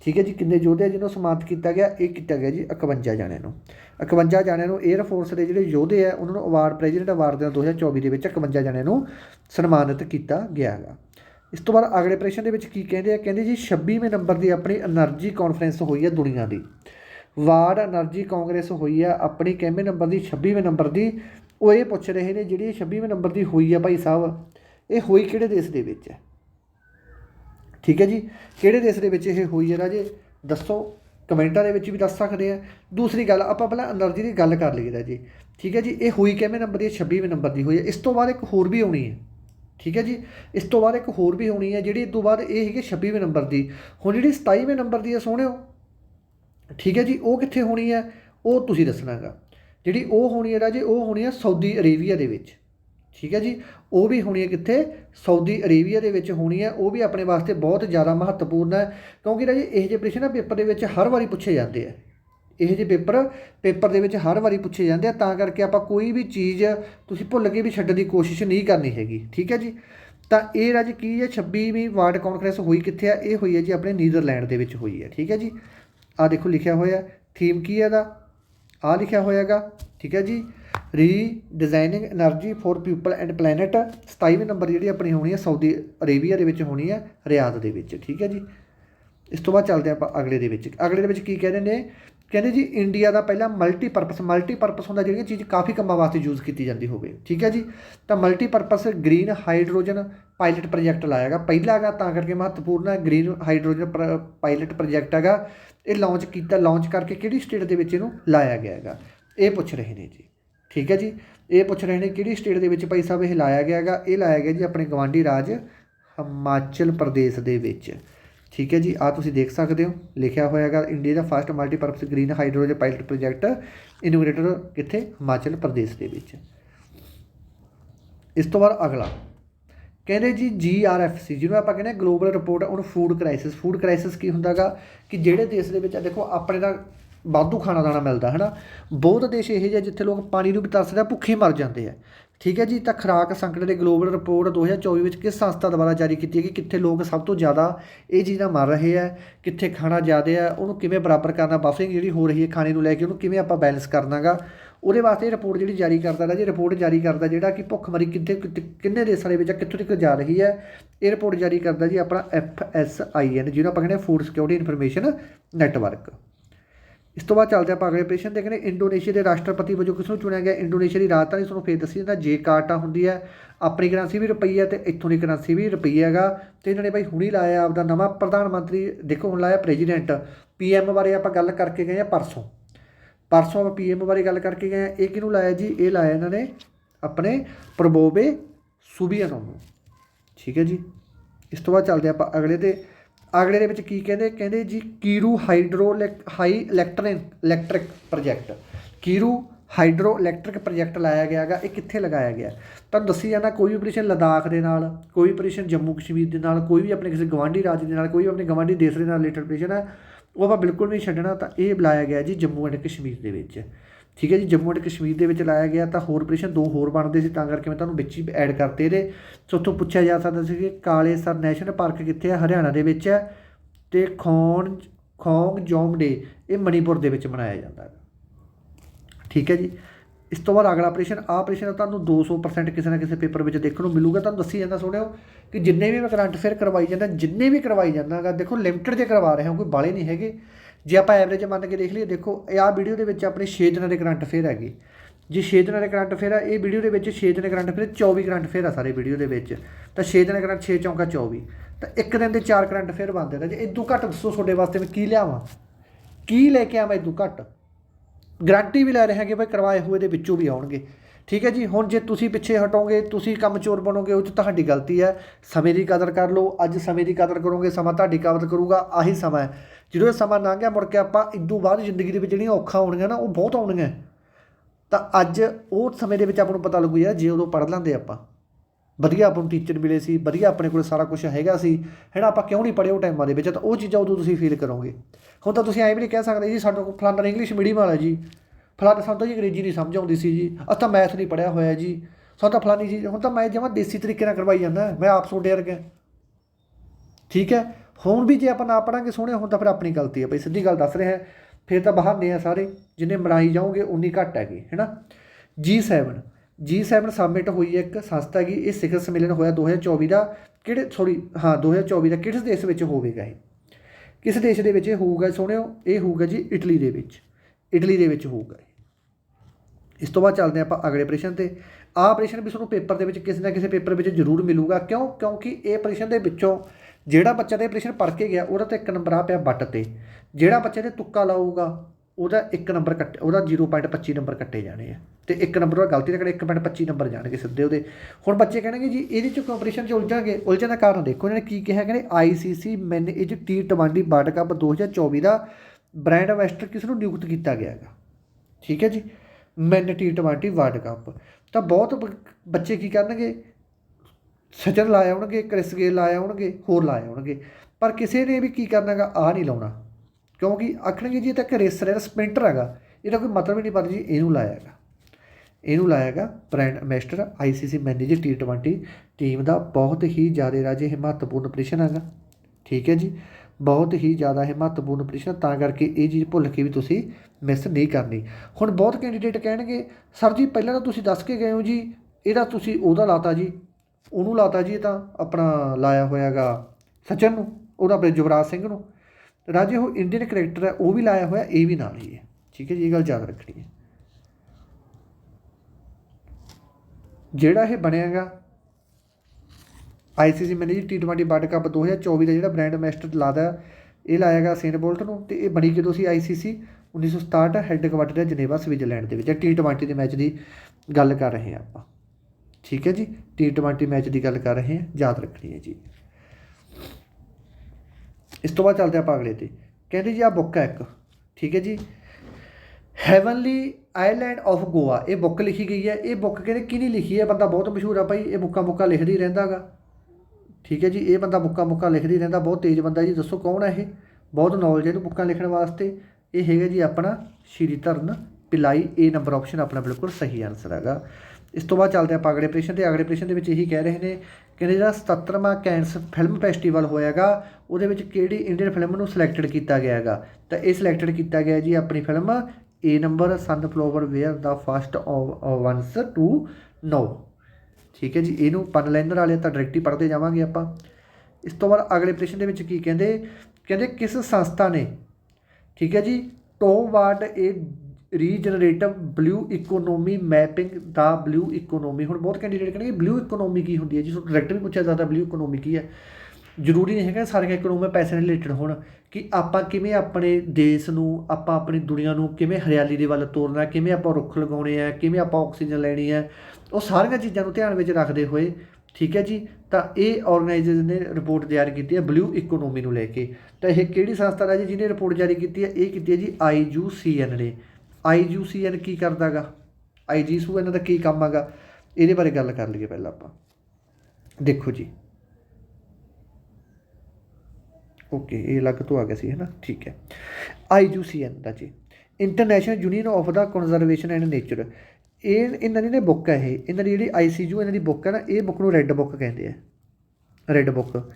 ਠੀਕ ਹੈ ਜੀ, ਕਿੰਨੇ ਯੋਧੇ ਜਿਹਨੂੰ ਸਮਾਪਤ ਕੀਤਾ ਗਿਆ, ਇਹ ਕੀਤਾ ਗਿਆ ਜੀ 51 ਜਣਿਆਂ ਨੂੰ। 51 ਜਣਿਆਂ ਨੂੰ 에ਅਰ ਫੋਰਸ ਦੇ ਜਿਹੜੇ ਯੋਧੇ ਆ, ਉਹਨਾਂ ਨੂੰ ਅਵਾਰਡ ਪ੍ਰੈਜ਼ੀਡੈਂਟ ਅਵਾਰਡ ਦੇ 2024 ਦੇ ਵਿੱਚ 51 ਜਣਿਆਂ ਨੂੰ ਸਨਮਾਨਿਤ ਕੀਤਾ ਗਿਆ ਹੈਗਾ ਇਸ ਤੋਂ ਬਾਅਦ ਅਗਲੇ ਪ੍ਰਸ਼ਨ ਦੇ ਵਿੱਚ ਕੀ ਕਹਿੰਦੇ ਆ? ਕਹਿੰਦੇ ਜੀ 26ਵੇਂ ਨੰਬਰ ਦੀ ਆਪਣੀ એનર્ਜੀ ਕਾਨਫਰੰਸ ਹੋਈ ਹੈ ਦੁਨੀਆ ਦੀ। ਵਾਰਡ એનર્ਜੀ ਕਾਂਗਰਸ ਹੋਈ ਆ, ਆਪਣੀ ਕਿੰਨੇ ਨੰਬਰ ਦੀ? 26ਵੇਂ ਨੰਬਰ ਦੀ। ਉਹ ਇਹ ਪੁੱਛ ਰਹੇ ਨੇ, ਜਿਹੜੀ 26ਵੇਂ ਨੰਬਰ ਦੀ ਹੋਈ ਹੈ ਭਾਈ ਸਾਹਿਬ, ਇਹ ਹੋਈ ਕਿਹੜੇ ਦੇਸ਼ ਦੇ ਵਿੱਚ? ਹੈ ਠੀਕ ਹੈ ਜੀ? ਕਿਹੜੇ ਦੇਸ਼ ਦੇ ਵਿੱਚ ਇਹ ਹੋਈ ਹੈ ਰਾਜੇ? ਦੱਸੋ। ਕਮੈਂਟਾਂ ਦੇ ਵਿੱਚ ਵੀ ਦੱਸ ਸਕਦੇ ਆ। ਦੂਸਰੀ ਗੱਲ, ਆਪਾਂ ਪਹਿਲਾਂ એનર્ਜੀ ਦੀ ਗੱਲ ਕਰ ਲਈਏ ਰਾਜੇ। ਠੀਕ ਹੈ ਜੀ? ਇਹ ਹੋਈ ਕਿਵੇਂ ਨੰਬਰ ਦੀ 26ਵੇਂ ਨੰਬਰ ਦੀ ਹੋਈ ਹੈ। ਇਸ ਤੋਂ ਬਾਅਦ ਇੱਕ ਹੋਰ ਵੀ ਆਉਣੀ ਹੈ। ਠੀਕ ਹੈ ਜੀ? ਇਸ ਤੋਂ ਬਾਅਦ ਇੱਕ ਹੋਰ ਵੀ ਹੋਣੀ ਹੈ, ਜਿਹੜੀ ਇਸ ਤੋਂ ਬਾਅਦ ਇਹ ਹੈਗੀ 26ਵੇਂ ਨੰਬਰ ਦੀ। ਹੁਣ ਜਿਹੜੀ 27ਵੇਂ ਨੰਬਰ ਦੀ ਹੈ ਸੋਹਣਿਓ ਠੀਕ ਹੈ ਜੀ? ਉਹ ਕਿੱਥੇ ਹੋਣੀ ਹੈ? ਉਹ ਤੁਸੀਂ ਦੱਸਣਾਗਾ ਜਿਹੜੀ ਉਹ ਹੋਣੀ ਹੈ ਰਾਜੇ, ਉਹ ਹੋਣੀ ਹੈ ਸਾਊਦੀ ਅਰੇਬੀਆ ਦੇ ਵਿੱਚ। ਠੀਕ ਹੈ ਜੀ? ਉਹ ਵੀ ਹੋਣੀ ਹੈ ਕਿੱਥੇ? ਸਾਊਦੀ ਅਰੇਬੀਆ ਦੇ ਵਿੱਚ ਹੋਣੀ ਹੈ। ਉਹ ਵੀ ਆਪਣੇ ਵਾਸਤੇ ਬਹੁਤ ਜ਼ਿਆਦਾ ਮਹੱਤਵਪੂਰਨ ਹੈ। ਕਿਉਂਕਿ ਰਾਜੇ ਇਹ ਜਿਹੇ ਪ੍ਰਸ਼ਨ ਨਾ, ਪੇਪਰ ਦੇ ਵਿੱਚ ਹਰ ਵਾਰੀ ਪੁੱਛੇ ਜਾਂਦੇ ਆ। ਇਹ ਜਿਹੇ ਪੇਪਰ ਪੇਪਰ ਦੇ ਵਿੱਚ ਹਰ ਵਾਰੀ ਪੁੱਛੇ ਜਾਂਦੇ ਆ। ਤਾਂ ਕਰਕੇ ਆਪਾਂ ਕੋਈ ਵੀ ਚੀਜ਼ ਤੁਸੀਂ ਭੁੱਲ ਕੇ ਵੀ ਛੱਡਣ ਦੀ ਕੋਸ਼ਿਸ਼ ਨਹੀਂ ਕਰਨੀ ਹੈਗੀ। ਠੀਕ ਹੈ ਜੀ? ਤਾਂ ਇਹ ਰਾਜ ਕੀ ਹੈ? 26ਵੀਂ ਵਾਰਡ ਕਾਨਫਰੰਸ ਹੋਈ ਕਿੱਥੇ ਆ? ਇਹ ਹੋਈ ਹੈ ਜੀ ਆਪਣੇ ਨੀਦਰਲੈਂਡ ਦੇ ਵਿੱਚ ਹੋਈ ਹੈ। ਠੀਕ ਹੈ ਜੀ? ਆ ਦੇਖੋ ਲਿਖਿਆ ਹੋਇਆ ਥੀਮ ਕੀ ਹੈ ਇਹਦਾ? ਆ ਲਿਖਿਆ ਹੋਇਆਗਾ ਠੀਕ ਹੈ ਜੀ? Re redesigning energy for people and planet 27ਵੇਂ number ਜਿਹੜੀ ਆਪਣੀ ਹੋਣੀ ਹੈ ਸਾਊਦੀ ਅਰੇਬੀਆ ਦੇ ਵਿੱਚ ਹੋਣੀ ਹੈ ਰਿਆਦ ਦੇ ਵਿੱਚ, ਠੀਕ ਹੈ ਜੀ? ਇਸ ਤੋਂ ਬਾਅਦ ਚੱਲਦੇ ਆਪਾਂ ਅਗਲੇ ਦੇ ਵਿੱਚ। ਅਗਲੇ ਦੇ ਵਿੱਚ ਕੀ ਕਹਿੰਦੇ ਨੇ? ਕਹਿੰਦੇ ਜੀ ਇੰਡੀਆ ਦਾ ਪਹਿਲਾ ਮਲਟੀਪਰਪਸ ਮਲਟੀਪਰਪਸ ਹੁੰਦਾ ਜਿਹੜੀ ਚੀਜ਼ ਕਾਫੀ ਕੰਮਾਂ ਵਾਸਤੇ ਯੂਜ਼ ਕੀਤੀ ਜਾਂਦੀ ਹੋਵੇ, ਠੀਕ ਹੈ ਜੀ? ਤਾਂ multipurpose green hydrogen pilot project ਲਾਇਆਗਾ ਪਹਿਲਾ ਹੈਗਾ, ਤਾਂ ਕਰਕੇ ਮਹੱਤਵਪੂਰਨ ਹੈ ਗ੍ਰੀਨ ਹਾਈਡਰੋਜਨ ਪਾਇਲਟ ਪ੍ਰੋਜੈਕਟ ਹੈਗਾ। ਇਹ ਲਾਂਚ ਕੀਤਾ ਲਾਂਚ ਕਰਕੇ ਕਿਹੜੀ ਸਟੇਟ ਦੇ ਵਿੱਚ ਇਹਨੂੰ ਲਾਇਆ ਗਿਆ ਹੈਗਾ? ਇਹ ਪੁੱਛ ਰਹੇ ਨੇ ਜੀ। ਠੀਕ ਹੈ ਜੀ। ਇਹ ਪੁੱਛ ਰਹੇ ਨੇ, ਕਿਹੜੀ ਸਟੇਟ ਦੇ ਵਿੱਚ ਭਾਈ ਸਾਹਿਬ ਇਹ ਲਾਇਆ ਗਿਆ ਹੈਗਾ? ਇਹ ਲਾਇਆ ਗਿਆ ਜੀ ਆਪਣੇ ਗਵਾਂਢੀ ਰਾਜ ਹਿਮਾਚਲ ਪ੍ਰਦੇਸ਼ ਦੇ ਵਿੱਚ। ਠੀਕ ਹੈ ਜੀ ਆ ਤੁਸੀਂ ਦੇਖ ਸਕਦੇ ਹੋ, ਲਿਖਿਆ ਹੋਇਆ ਹੈਗਾ ਇੰਡੀਆ ਦਾ first multipurpose green hydrogen pilot project innovator ਕਿੱਥੇ? ਹਿਮਾਚਲ ਪ੍ਰਦੇਸ਼ ਦੇ ਵਿੱਚ। ਇਸ ਤੋਂ ਬਾਅਦ ਅਗਲਾ, ਕਹਿੰਦੇ ਜੀ ਜੀਆਰਐਫਸੀ ਜਿਹਨੂੰ ਆਪਾਂ ਕਹਿੰਦੇ global report on food crisis food crisis ਕੀ ਹੁੰਦਾਗਾ? ਕਿ ਜਿਹੜੇ ਦੇਸ਼ ਦੇ ਵਿੱਚ ਦੇਖੋ, ਆਪਣੇ ਦਾ ਵਾਧੂ ਖਾਣਾ ਦਾਣਾ ਮਿਲਦਾ ਹੈ ਨਾ ਬਹੁਤ ਦੇਸ਼ ਇਹੋ ਜਿਹੇ ਜਿੱਥੇ ਲੋਕ ਪਾਣੀ ਨੂੰ ਵੀ ਤਰਸਦੇ ਆ ਭੁੱਖੇ ਮਰ ਜਾਂਦੇ ਆ। ਠੀਕ ਹੈ ਜੀ, ਤਾਂ ਖੁਰਾਕ ਸੰਕਟ ਦੇ ਗਲੋਬਲ ਰਿਪੋਰਟ 2024 ਵਿੱਚ ਕਿਸ ਸੰਸਥਾ ਦੁਆਰਾ ਜਾਰੀ ਕੀਤੀ ਹੈ ਕਿ ਕਿੱਥੇ ਲੋਕ ਸਭ ਤੋਂ ਜ਼ਿਆਦਾ ਇਹ ਚੀਜ਼ਾਂ ਮਰ ਰਹੇ ਆ, ਕਿੱਥੇ ਖਾਣਾ ਜ਼ਿਆਦਾ ਆ, ਉਹਨੂੰ ਕਿਵੇਂ ਬਰਾਬਰ ਕਰਨਾ ਬਫਰਿੰਗ ਜਿਹੜੀ ਹੋ ਰਹੀ ਹੈ ਖਾਣੇ ਨੂੰ ਲੈ ਕੇ ਉਹਨੂੰ ਕਿਵੇਂ ਆਪਾਂ ਬੈਲੈਂਸ ਕਰਨਾਗਾ। ਉਹਦੇ ਵਾਸਤੇ ਇਹ ਰਿਪੋਰਟ ਜਿਹੜੀ ਜਾਰੀ ਕਰਦਾ ਹੈ ਜੀ ਰਿਪੋਰਟ ਜਾਰੀ ਕਰਦਾ ਜਿਹੜਾ ਕਿ ਭੁੱਖਮਰੀ ਕਿੱਥੇ, ਕਿੱਥੇ- ਕਿੰਨੇ ਦੇਸ਼ਾਂ ਦੇ ਵਿੱਚ ਕਿੱਥੋਂ ਤੱਕ ਜਾ ਰਹੀ ਹੈ, ਇਹ ਰਿਪੋਰਟ ਜਾਰੀ ਕਰਦਾ ਜੀ ਆਪਣਾ ਐਫ ਐਸ ਆਈ ਐਨ ਜਿਹਨੂੰ ਆਪਾਂ ਕਹਿੰਦੇ ਫੂਡ ਸਿਕਿਉਰਿਟੀ ਇਨਫੋਰਮੇਸ਼ਨ ਨੈਟਵਰਕ ਇਸ ਤੋਂ ਬਾਅਦ ਚੱਲਦੇ ਆਪਾਂ ਅਗਲੇ ਪੇਸ਼ੈਂਟ ਕਹਿੰਦੇ ਇੰਡੋਨੇਸ਼ੀਆ ਦੇ ਰਾਸ਼ਟਰਪਤੀ ਵਜੋਂ ਕਿਸ ਨੂੰ ਚੁਣਿਆ ਗਿਆ? ਇੰਡੋਨੇਸ਼ੀਆ ਦੀ ਰਾਜਧਾਨੀ, ਤੁਹਾਨੂੰ ਫੇਰ ਦੱਸੀ ਜਾਂਦਾ ਜੇ ਕਾਰਟਾ ਹੁੰਦੀ ਹੈ, ਆਪਣੀ ਕਰੰਸੀ ਵੀ ਰੁਪਈਆ ਤੇ ਇੱਥੋਂ ਦੀ ਕਰੰਸੀ ਵੀ ਰੁਪਈਆ ਹੈਗਾ। ਤੇ ਇਹਨਾਂ ਨੇ ਭਾਈ ਹੁਣੀ ਲਾਇਆ ਆਪਦਾ ਨਵਾਂ ਪ੍ਰਧਾਨ ਮੰਤਰੀ, ਦੇਖੋ ਹੁਣ ਲਾਇਆ ਪ੍ਰੈਜ਼ੀਡੈਂਟ। ਪੀਐਮ ਬਾਰੇ ਆਪਾਂ ਗੱਲ ਕਰਕੇ ਗਏ ਆ ਪਰਸੋਂ। ਪਰਸੋਂ ਆਪਾਂ ਪੀਐਮ ਬਾਰੇ ਗੱਲ ਕਰਕੇ ਗਏ ਆ ਇਹ ਕਿਹਨੂੰ ਲਾਇਆ ਜੀ? ਇਹ ਲਾਇਆ ਇਹਨਾਂ ਨੇ ਆਪਣੇ ਪ੍ਰਬੋਵੇ ਸੁਬੀਆਨੋ ਨੂੰ। ਠੀਕ ਹੈ ਜੀ? ਇਸ ਤੋਂ ਬਾਅਦ ਚੱਲਦੇ ਆਪਾਂ ਅਗਲੇ ਤੇ। ਅਗਲੇ ਦੇ ਵਿੱਚ ਕੀ ਕਹਿੰਦੇ? ਕਹਿੰਦੇ ਜੀ Kiru hydro high electric electric project. Kiru hydro electric project ਲਾਇਆ ਗਿਆ ਹੈਗਾ, ਇਹ ਕਿੱਥੇ ਲਗਾਇਆ ਗਿਆ? ਤੁਹਾਨੂੰ ਦੱਸੀ ਜਾਂਦਾ, ਕੋਈ ਵੀ ਆਪਰੇਸ਼ਨ ਲਦਾਖ ਦੇ ਨਾਲ, ਕੋਈ ਵੀ ਆਪਰੇਸ਼ਨ ਜੰਮੂ ਕਸ਼ਮੀਰ ਦੇ ਨਾਲ, ਕੋਈ ਵੀ ਆਪਣੇ ਕਿਸੇ ਗਵਾਂਢੀ ਰਾਜ ਦੇ ਨਾਲ, ਕੋਈ ਵੀ ਆਪਣੇ ਗਵਾਂਢੀ ਦੇਸ਼ ਦੇ ਨਾਲ ਰਿਲੇਟਡ ਆਪਰੇਸ਼ਨ ਹੈ, ਉਹ ਆਪਾਂ ਬਿਲਕੁਲ ਨਹੀਂ ਛੱਡਣਾ, ਤਾਂ ਇਹ ਬੁਲਾਇਆ ਗਿਆ ਜੀ ਜੰਮੂ ਐਂਡ ਕਸ਼ਮੀਰ ਦੇ ਵਿੱਚ। ਠੀਕ ਹੈ ਜੀ, ਜੰਮੂ ਐਂਡ ਕਸ਼ਮੀਰ ਦੇ ਵਿੱਚ ਲਾਇਆ ਗਿਆ ਤਾਂ ਹੋਰ ਆਪਰੇਸ਼ਨ ਦੋ ਹੋਰ ਬਣਦੇ ਸੀ ਤਾਂ ਕਰਕੇ ਮੈਂ ਤੁਹਾਨੂੰ ਵਿੱਚ ਹੀ ਐਡ ਕਰਤੇ ਇਹਦੇ। ਸੋ ਉੱਥੋਂ ਪੁੱਛਿਆ ਜਾ ਸਕਦਾ ਸੀ ਕਿ ਕਾਲੇ ਸਰ ਨੈਸ਼ਨਲ ਪਾਰਕ ਕਿੱਥੇ ਹੈ ਹਰਿਆਣਾ ਦੇ ਵਿੱਚ ਹੈ ਤੇ ਖੌਨ ਖੌਂਗ ਜੋਮ ਡੇ, ਇਹ ਮਣੀਪੁਰ ਦੇ ਵਿੱਚ ਮਨਾਇਆ ਜਾਂਦਾ ਹੈ। ਠੀਕ ਹੈ ਜੀ। ਇਸ ਤੋਂ ਬਾਅਦ ਅਗਲਾ ਆਪਰੇਸ਼ਨ ਆ ਆਪਰੇਸ਼ਨ ਤੁਹਾਨੂੰ 200% ਕਿਸੇ ਨਾ ਕਿਸੇ ਪੇਪਰ ਵਿੱਚ ਦੇਖਣ ਨੂੰ ਮਿਲੂਗਾ। ਤੁਹਾਨੂੰ ਦੱਸੀ ਜਾਂਦਾ, ਸੁਣਿਓ, ਕਿ ਜਿੰਨੇ ਵੀ ਮੈਂ ਕਰੰਟ ਫੇਅਰ ਕਰਵਾਈ ਜਾਂਦਾ, ਜਿੰਨੇ ਵੀ ਕਰਵਾਈ ਜਾਂਦਾਗਾ, ਦੇਖੋ ਲਿਮਟਿਡ ਜੇ ਕਰਵਾ ਰਹੇ ਰਿਹਾ ਕੋਈ ਬਾਲੇ ਨਹੀਂ ਹੈਗੇ। ਜੇ ਆਪਾਂ ਐਵਰੇਜ ਮੰਨ ਕੇ ਦੇਖ ਲਈਏ, ਦੇਖੋ, ਇਹ ਆਹ ਵੀਡੀਓ ਦੇ ਵਿੱਚ ਆਪਣੇ 6 ਦਿਨਾਂ ਦੇ ਕਰੰਟ ਅਫੇਅਰ ਹੈਗੇ। ਜੇ 6 ਦਿਨਾਂ ਦੇ ਕਰੰਟ ਅਫੇਅਰ ਆ, ਇਹ ਵੀਡੀਓ ਦੇ ਵਿੱਚ 6 ਦਿਨ ਦੇ ਕਰੰਟ ਅਫੇਅਰ 24 ਕਰੰਟ ਅਫੇਅਰ ਆ ਸਾਰੇ ਵੀਡੀਓ ਦੇ ਵਿੱਚ। ਤਾਂ 6 ਦਿਨਾਂ ਦੇ ਕਰੰਟ 6 ਚੌਂਕਾ 24 ਤਾਂ ਇੱਕ ਦਿਨ ਦੇ 4 ਕਰੰਟ ਅਫੇਅਰ ਬਣਦੇ ਨੇ। ਜੇ ਇਦੋਂ ਘੱਟ ਦੱਸੋ ਤੁਹਾਡੇ ਵਾਸਤੇ ਮੈਂ ਕੀ ਲਿਆਵਾਂ? ਕੀ ਲੈ ਕੇ ਆਵਾਂ ਇਦੋਂ ਘੱਟ? ਗਰੰਟੀ ਵੀ ਲੈ ਰਹੇ ਹਾਂ ਭਾਈ ਕਰਵਾਏ ਹੋਏ ਦੇ ਵਿੱਚੋਂ ਵੀ ਆਉਣਗੇ। ਠੀਕ ਹੈ ਜੀ, ਹੁਣ ਜੇ ਤੁਸੀਂ ਪਿੱਛੇ ਹਟੋਗੇ, ਤੁਸੀਂ ਕੰਮ ਚੋਰ ਬਣੋਗੇ, ਉਹ 'ਚ ਤੁਹਾਡੀ ਗਲਤੀ ਹੈ। ਸਮੇਂ ਦੀ ਕਦਰ ਕਰ ਲਓ, ਅੱਜ ਸਮੇਂ ਦੀ ਕਦਰ ਕਰੋਗੇ, ਸਮਾਂ ਤੁਹਾਡੀ ਕਦਰ ਕਰੂਗਾ, ਆਹੀ ਸਮਾਂ ਹੈ। ਜਦੋਂ ਇਹ ਸਮਾਂ ਲੰਘ ਗਿਆ, ਮੁੜ ਕੇ ਆਪਾਂ ਇਦੋਂ ਬਾਅਦ ਜ਼ਿੰਦਗੀ ਦੇ ਵਿੱਚ ਜਿਹੜੀਆਂ ਔਖਾ ਆਉਣੀਆਂ ਨਾ, ਉਹ ਬਹੁਤ ਆਉਣੀਆਂ ਤਾਂ ਅੱਜ ਉਹ ਸਮੇਂ ਦੇ ਵਿੱਚ ਆਪਾਂ ਨੂੰ ਪਤਾ ਲੱਗੂ ਯਾਰ, ਜੇ ਉਦੋਂ ਪੜ੍ਹ ਲੈਂਦੇ ਆਪਾਂ। ਵਧੀਆ ਆਪਾਂ ਨੂੰ ਟੀਚਰ ਮਿਲੇ ਸੀ, ਵਧੀਆ ਆਪਣੇ ਕੋਲ ਸਾਰਾ ਕੁਝ ਹੈਗਾ ਸੀ ਹੈ ਨਾ ਆਪਾਂ ਕਿਉਂ ਨਹੀਂ ਪੜ੍ਹੇ ਉਹ ਟਾਈਮਾਂ ਦੇ ਵਿੱਚ? ਤਾਂ ਉਹ ਚੀਜ਼ਾਂ ਉਦੋਂ ਤੁਸੀਂ ਫੀਲ ਕਰੋਗੇ। ਹੁਣ ਤਾਂ ਤੁਸੀਂ ਐਂ ਵੀ ਨਹੀਂ ਕਹਿ ਸਕਦੇ, ਜੀ, ਸਾਡੇ ਕੋਲ ਫਲਾਨਾ ਇੰਗਲਿਸ਼ ਮੀਡੀਅਮ ਵਾਲਾ ਜੀ। ਫਲਾਣੇ ਸਾਨੂੰ ਤਾਂ ਜੀ ਅੰਗਰੇਜ਼ੀ ਨਹੀਂ ਸਮਝ ਆਉਂਦੀ ਸੀ ਜੀ। ਅਸੀਂ ਤਾਂ ਮੈਥ ਨਹੀਂ ਪੜ੍ਹਿਆ ਹੋਇਆ ਜੀ। ਸਾਨੂੰ ਤਾਂ ਫਲਾਣੀ ਚੀਜ਼ ਹੁਣ ਤਾਂ ਮੈਂ ਜਮਾਂ ਦੇਸੀ ਤਰੀਕੇ ਨਾਲ ਕਰਵਾਈ ਜਾਂਦਾ। ਮੈਂ ਆਪ ਸੋਡੇ ਵਰਗਾ। ਠੀਕ ਹੈ? ਹੁਣ ਵੀ ਜੇ ਆਪਾਂ ਨਾ ਪੜਾਂਗੇ ਸੋਹਣੇ, ਹੁਣ ਤਾਂ ਫਿਰ ਆਪਣੀ ਗਲਤੀ ਹੈ ਬਈ। ਸਿੱਧੀ ਗੱਲ ਦੱਸ ਰਿਹਾ। ਫਿਰ ਤਾਂ ਬਹਾਨੇ ਆ ਸਾਰੇ। ਜਿੰਨੇ ਮਨਾਈ ਜਾਓਗੇ ਉਨੀ ਘੱਟ ਹੈਗੀ, ਹੈਨਾ? G7 G7 ਸਬਮਿਟ ਹੋਈ ਇੱਕ ਸੰਸਥਾ ਹੈਗੀ। ਇਹ ਸਿਖਰ ਸੰਮੇਲਨ ਹੋਇਆ 2024 ਦਾ। ਕਿਹੜੇ ਸੌਰੀ ਹਾਂ 2024 ਦਾ। ਕਿਹੜੇ ਦੇਸ਼ ਵਿੱਚ ਹੋਵੇਗਾ ਇਹ? ਕਿਸ ਦੇਸ਼ ਦੇ ਵਿੱਚ ਇਹ ਹੋਊਗਾ? ਸੋਹਣਿਓ ਇਹ ਹੋਊਗਾ ਜੀ ਇਟਲੀ ਦੇ ਵਿੱਚ। ਇਟਲੀ ਦੇ ਵਿੱਚ ਹੋਊਗਾ ਇਸ ਤੋਂ ਬਾਅਦ ਚੱਲਦੇ ਹਾਂ ਆਪਾਂ ਅਗਲੇ ਪ੍ਰਸ਼ਨ ਤੇ। ਆਹ ਆਪਰੇਸ਼ਨ ਵੀ ਤੁਹਾਨੂੰ ਪੇਪਰ ਦੇ ਵਿੱਚ ਕਿਸੇ ਨਾ ਕਿਸੇ ਪੇਪਰ ਵਿੱਚ ਜ਼ਰੂਰ ਮਿਲੂਗਾ। ਕਿਉਂ? ਕਿਉਂਕਿ ਇਹ ਪ੍ਰਸ਼ਨ ਦੇ ਵਿੱਚੋਂ ਜਿਹੜਾ ਬੱਚਾ ਤੇ ਪ੍ਰਸ਼ਨ ਪੜ੍ਹ ਕੇ ਗਿਆ, ਉਹਦਾ ਤਾਂ ਇੱਕ ਨੰਬਰ ਆ ਪਿਆ ਬੱਟ ਤੇ। ਜਿਹੜਾ ਬੱਚੇ ਦੇ ਤੁੱਕਾ ਲਾਊਗਾ, ਉਹਦਾ ਇੱਕ ਨੰਬਰ ਕੱਟ, ਉਹਦਾ 0.25 ਨੰਬਰ ਕੱਟੇ ਜਾਣੇ ਆ। ਤੇ ਇੱਕ ਨੰਬਰ ਉਹਦਾ ਗਲਤੀ ਨਾਲ 1.25 ਨੰਬਰ ਜਾਣਗੇ ਸਿੱਧੇ ਉਹਦੇ। ਹੁਣ ਬੱਚੇ ਕਹਿਣਗੇ ਜੀ, ਇਹਦੇ ਚ ਕੰਪੀਟੀਸ਼ਨ ਚ ਉਲਝਾਂਗੇ। ਉਲਝਣ ਦਾ ਕਾਰਨ ਦੇਖੋ, ਇਹਨਾਂ ਨੇ ਕੀ ਕਿਹਾ ਕਹਿੰਦੇ ICC men's T20 world cup 2024 ਦਾ ਬ੍ਰੈਂਡ ਐਂਬੈਸਡਰ ਕਿਸ ਨੂੰ ਨਿਯੁਕਤ ਕੀਤਾ ਗਿਆ ਹੈਗਾ। ਠੀਕ ਹੈ ਜੀ? Men T20 world cup. ਤਾਂ ਬਹੁਤ ਬ- ਬੱਚੇ ਕੀ ਕਰਨਗੇ? ਸਚਨ ਲਾਏ ਆਉਣਗੇ, ਕ੍ਰਿਸ ਗੇਲ ਲਾਏ ਆਉਣਗੇ, ਹੋਰ ਲਾਏ ਆਉਣਗੇ। ਪਰ ਕਿਸੇ ਨੇ ਵੀ ਕੀ ਕਰਨਾਗਾ? ਆ ਨਹੀਂ ਲਾਉਣਾ। ਕਿਉਂਕਿ ਆਖਣਗੇ ਜੀ ਇਹ ਤਾਂ ਇੱਕ ਰੇਸਰ ਹੈ ਸਪਿੰਟਰ ਹੈਗਾ। ਇਹਦਾ ਕੋਈ ਮਤਲਬ ਹੀ ਨਹੀਂ ਪਤਾ ਜੀ, ਇਹਨੂੰ ਲਾਇਆ ਹੈਗਾ। ਇਹਨੂੰ ਲਾਇਆ ਹੈਗਾ brand ambassador ICC men's T20 team ਦਾ ਬਹੁਤ ਹੀ ਜ਼ਿਆਦਾ ਰਾਜੇ ਮਹੱਤਵਪੂਰਨ ਪੋਜੀਸ਼ਨ ਹੈਗਾ। ਠੀਕ ਹੈ ਜੀ? ਬਹੁਤ ਹੀ ਜ਼ਿਆਦਾ ਇਹ ਮਹੱਤਵਪੂਰਨ ਪ੍ਰਸ਼ਨ ਤਾਂ ਕਰਕੇ ਇਹ ਚੀਜ਼ ਭੁੱਲ ਕੇ ਵੀ ਤੁਸੀਂ ਮਿਸ ਨਹੀਂ ਕਰਨੀ। ਹੁਣ ਬਹੁਤ ਕੈਂਡੀਡੇਟ ਕਹਿਣਗੇ ਸਰ ਜੀ, ਪਹਿਲਾਂ ਤਾਂ ਤੁਸੀਂ ਦੱਸ ਕੇ ਗਏ ਹੋ ਜੀ ਇਹਦਾ ਤੁਸੀਂ ਉਹਦਾ ਲਾਤਾ ਜੀ, ਉਹਨੂੰ ਲਾਤਾ ਜੀ, ਇਹ ਤਾਂ ਆਪਣਾ ਲਾਇਆ ਹੋਇਆਗਾ ਸਚਨ ਨੂੰ, ਉਹਦਾ ਆਪਣੇ ਯੁਵਰਾਜ ਸਿੰਘ ਨੂੰ। ਰਾਜੇ, ਉਹ ਇੰਡੀਅਨ ਕਰੈਕਟਰ ਹੈ, ਉਹ ਵੀ ਲਾਇਆ ਹੋਇਆ, ਇਹ ਵੀ ਨਾਲ ਹੀ ਹੈ। ਠੀਕ ਹੈ ਜੀ, ਇਹ ਗੱਲ ਯਾਦ ਰੱਖਣੀ ਹੈ। ਜਿਹੜਾ ਇਹ ਬਣਿਆਗਾ ICC men's T20 world cup 2024 ਦਾ ਜਿਹੜਾ ਬ੍ਰਾਂਡ ਐਂਬੈਸਡਰ ਲਾਦਾ, ਇਹ ਲਾਇਆ ਗਿਆ ਸੇਨ ਬੋਲਟ ਨੂੰ ਤੇ ਇਹ ਬਣੀ ਕਦੋਂ ਸੀ ਆਈਸੀਸੀ 1967 ਹੈੱਡਕੁਆਟਰ ਹੈ ਜਨੇਵਾ, ਸਵਿਟਜ਼ਰਲੈਂਡ ਦੇ ਵਿੱਚ T20 ਦੇ ਮੈਚ ਦੀ ਗੱਲ ਕਰ ਰਹੇ ਹਾਂ ਆਪਾਂ। ਠੀਕ ਹੈ ਜੀ? T20 ਮੈਚ ਦੀ ਗੱਲ ਕਰ ਰਹੇ ਹਾਂ, ਯਾਦ ਰੱਖਣੀ ਹੈ ਜੀ। ਇਸ ਤੋਂ ਬਾਅਦ ਚੱਲਦੇ ਆਪਾਂ ਅਗਲੇ ਤੇ। ਕਹਿੰਦੇ ਜੀ ਆ ਬੁੱਕ ਹੈ ਇੱਕ। ਠੀਕ ਹੈ ਜੀ? ਹੈਵਨਲੀ ਆਈਲੈਂਡ ਆਫ ਗੋਆ ਇਹ ਬੁੱਕ ਲਿਖੀ ਗਈ ਹੈ। ਇਹ ਬੁੱਕ ਕਹਿੰਦੇ ਕਿਹਨੇ ਲਿਖੀ ਹੈ? ਬੰਦਾ ਬਹੁਤ ਮਸ਼ਹੂਰ ਆ ਭਾਈ। ਇਹ ਬੁੱਕਾਂ ਬੁੱਕਾਂ ਲਿਖਦਾ ਹੀ ਰਹਿੰਦਾਗਾ ਠੀਕ ਹੈ ਜੀ, ਇਹ ਬੰਦਾ ਬੁੱਕਾਂ ਬੁੱਕਾਂ ਲਿਖਦਾ ਰਹਿੰਦਾ, ਬਹੁਤ ਤੇਜ਼ ਬੰਦਾ ਜੀ। ਦੱਸੋ ਕੌਣ ਹੈ ਇਹ? ਬਹੁਤ ਨੌਲੇਜ ਇਹਨੂੰ ਬੁੱਕਾਂ ਲਿਖਣ ਵਾਸਤੇ। ਇਹ ਹੈਗਾ ਜੀ ਆਪਣਾ ਸ਼੍ਰੀ ਧਰਨ ਪਿਲਾਈ ਏ ਨੰਬਰ ਆਪਸ਼ਨ ਆਪਣਾ ਬਿਲਕੁਲ ਸਹੀ ਆਨਸਰ ਹੈਗਾ। ਇਸ ਤੋਂ ਬਾਅਦ ਚੱਲਦੇ ਆਪਾਂ ਅਗਲੇ ਪ੍ਰਸ਼ਨ ਤੇ। ਅਗਲੇ ਪ੍ਰਸ਼ਨ ਦੇ ਵਿੱਚ ਇਹੀ ਕਹਿ ਰਹੇ ਨੇ, ਕਹਿੰਦੇ ਜਿਹੜਾ 77ਵਾਂ ਕੈਨਸ ਫਿਲਮ ਫੈਸਟੀਵਲ ਹੋਇਆਗਾ ਉਹਦੇ ਵਿੱਚ ਕਿਹੜੀ ਇੰਡੀਅਨ ਫਿਲਮ ਨੂੰ ਸਿਲੈਕਟਡ ਕੀਤਾ ਗਿਆ ਹੈਗਾ? ਤਾਂ ਇਹ ਸਿਲੈਕਟਡ ਕੀਤਾ ਗਿਆ ਜੀ ਆਪਣੀ film a number sunflower were the first ones to know ਠੀਕ ਹੈ ਜੀ, ਇਹਨੂੰ ਪਨ ਲਾਈਨਰ ਵਾਲੇ ਤਾਂ ਡਾਇਰੈਕਟ ਹੀ ਪੜ੍ਹਦੇ ਜਾਵਾਂਗੇ ਆਪਾਂ। ਇਸ ਤੋਂ ਬਾਅਦ ਅਗਲੇ ਪ੍ਰਸ਼ਨ ਦੇ ਵਿੱਚ ਕੀ ਕਹਿੰਦੇ ਕਹਿੰਦੇ ਕਿਸ ਸੰਸਥਾ ਨੇ, ਠੀਕ ਹੈ ਜੀ toward a regenerative blue economy mapping the blue economy, ਹੁਣ ਬਹੁਤ ਕੈਂਡੀਡੇਟ ਕਹਿੰਦੇ ਬਲੂ ਇਕਨੋਮੀ ਕੀ ਹੁੰਦੀ ਹੈ ਜੀ, ਤੁਹਾਨੂੰ ਡਾਇਰੈਕਟ ਵੀ ਪੁੱਛਿਆ ਜਾਂਦਾ ਬਲੂ ਇਕਨੋਮੀ ਕੀ ਹੈ। ਜ਼ਰੂਰੀ ਨਹੀਂ ਹੈਗਾ ਸਾਰੀਆਂ ਇਕਨੋਮੀ ਪੈਸੇ ਨਾਲ ਰਿਲੇਟਡ ਹੋਣ ਕਿ ਆਪਾਂ ਕਿਵੇਂ ਆਪਣੇ ਦੇਸ਼ ਨੂੰ, ਆਪਾਂ ਆਪਣੀ ਦੁਨੀਆ ਨੂੰ ਕਿਵੇਂ ਹਰਿਆਲੀ ਦੇ ਵੱਲ ਤੋਰਨਾ, ਕਿਵੇਂ ਆਪਾਂ ਰੁੱਖ ਲਗਾਉਣੇ ਆ, ਕਿਵੇਂ ਆਪਾਂ ਆਕਸੀਜਨ ਲੈਣੀ ਹੈ ਉਹ ਸਾਰੀਆਂ ਚੀਜ਼ਾਂ ਨੂੰ ਧਿਆਨ ਵਿੱਚ ਰੱਖਦੇ ਹੋਏ, ਠੀਕ ਹੈ ਜੀ? ਤਾਂ ਇਹ ਆਰਗੇਨਾਈਜੇਸ਼ਨ ਨੇ ਰਿਪੋਰਟ ਤਿਆਰ ਕੀਤੀ ਹੈ ਬਲੂ ਇਕਨੋਮੀ ਨੂੰ ਲੈ ਕੇ। ਤਾਂ ਇਹ ਕਿਹੜੀ ਸੰਸਥਾ ਦਾ ਜੀ ਜਿਹਨੇ ਰਿਪੋਰਟ ਜਾਰੀ ਕੀਤੀ ਹੈ? ਇਹ ਕੀਤੀ ਹੈ ਜੀ ਆਈਯੂਸੀਐਨ ਨੇ। ਆਈਯੂਸੀਐਨ ਕੀ ਕਰਦਾਗਾ ਆਈਜੀਸੂਐਨ ਦਾ ਕੀ ਕੰਮ ਹੈਗਾ ਇਹਦੇ ਬਾਰੇ ਗੱਲ ਕਰ ਲਈਏ ਪਹਿਲਾਂ ਆਪਾਂ। ਦੇਖੋ ਜੀ ਓਕੇ ਇਹ ਅਲੱਗ ਤੋਂ ਆ ਗਿਆ ਸੀ ਹੈ। ਨਾ ਠੀਕ ਹੈ ਆਈਯੂਸੀਐਨ ਦਾ ਜੀ। International union of the conservation and nature ਇਹ ਇਹਨਾਂ ਦੀ ਨੇ ਬੁੱਕ ਹੈ ਇਹ। ਇਹਨਾਂ ਦੀ ਜਿਹੜੀ ਆਈਸੀਯੂ ਇਹਨਾਂ ਦੀ ਬੁੱਕ ਹੈ ਨਾ, ਇਹ ਬੁੱਕ ਨੂੰ ਰੈੱਡ ਬੁੱਕ ਕਹਿੰਦੇ ਆ। ਰੈੱਡ ਬੁੱਕ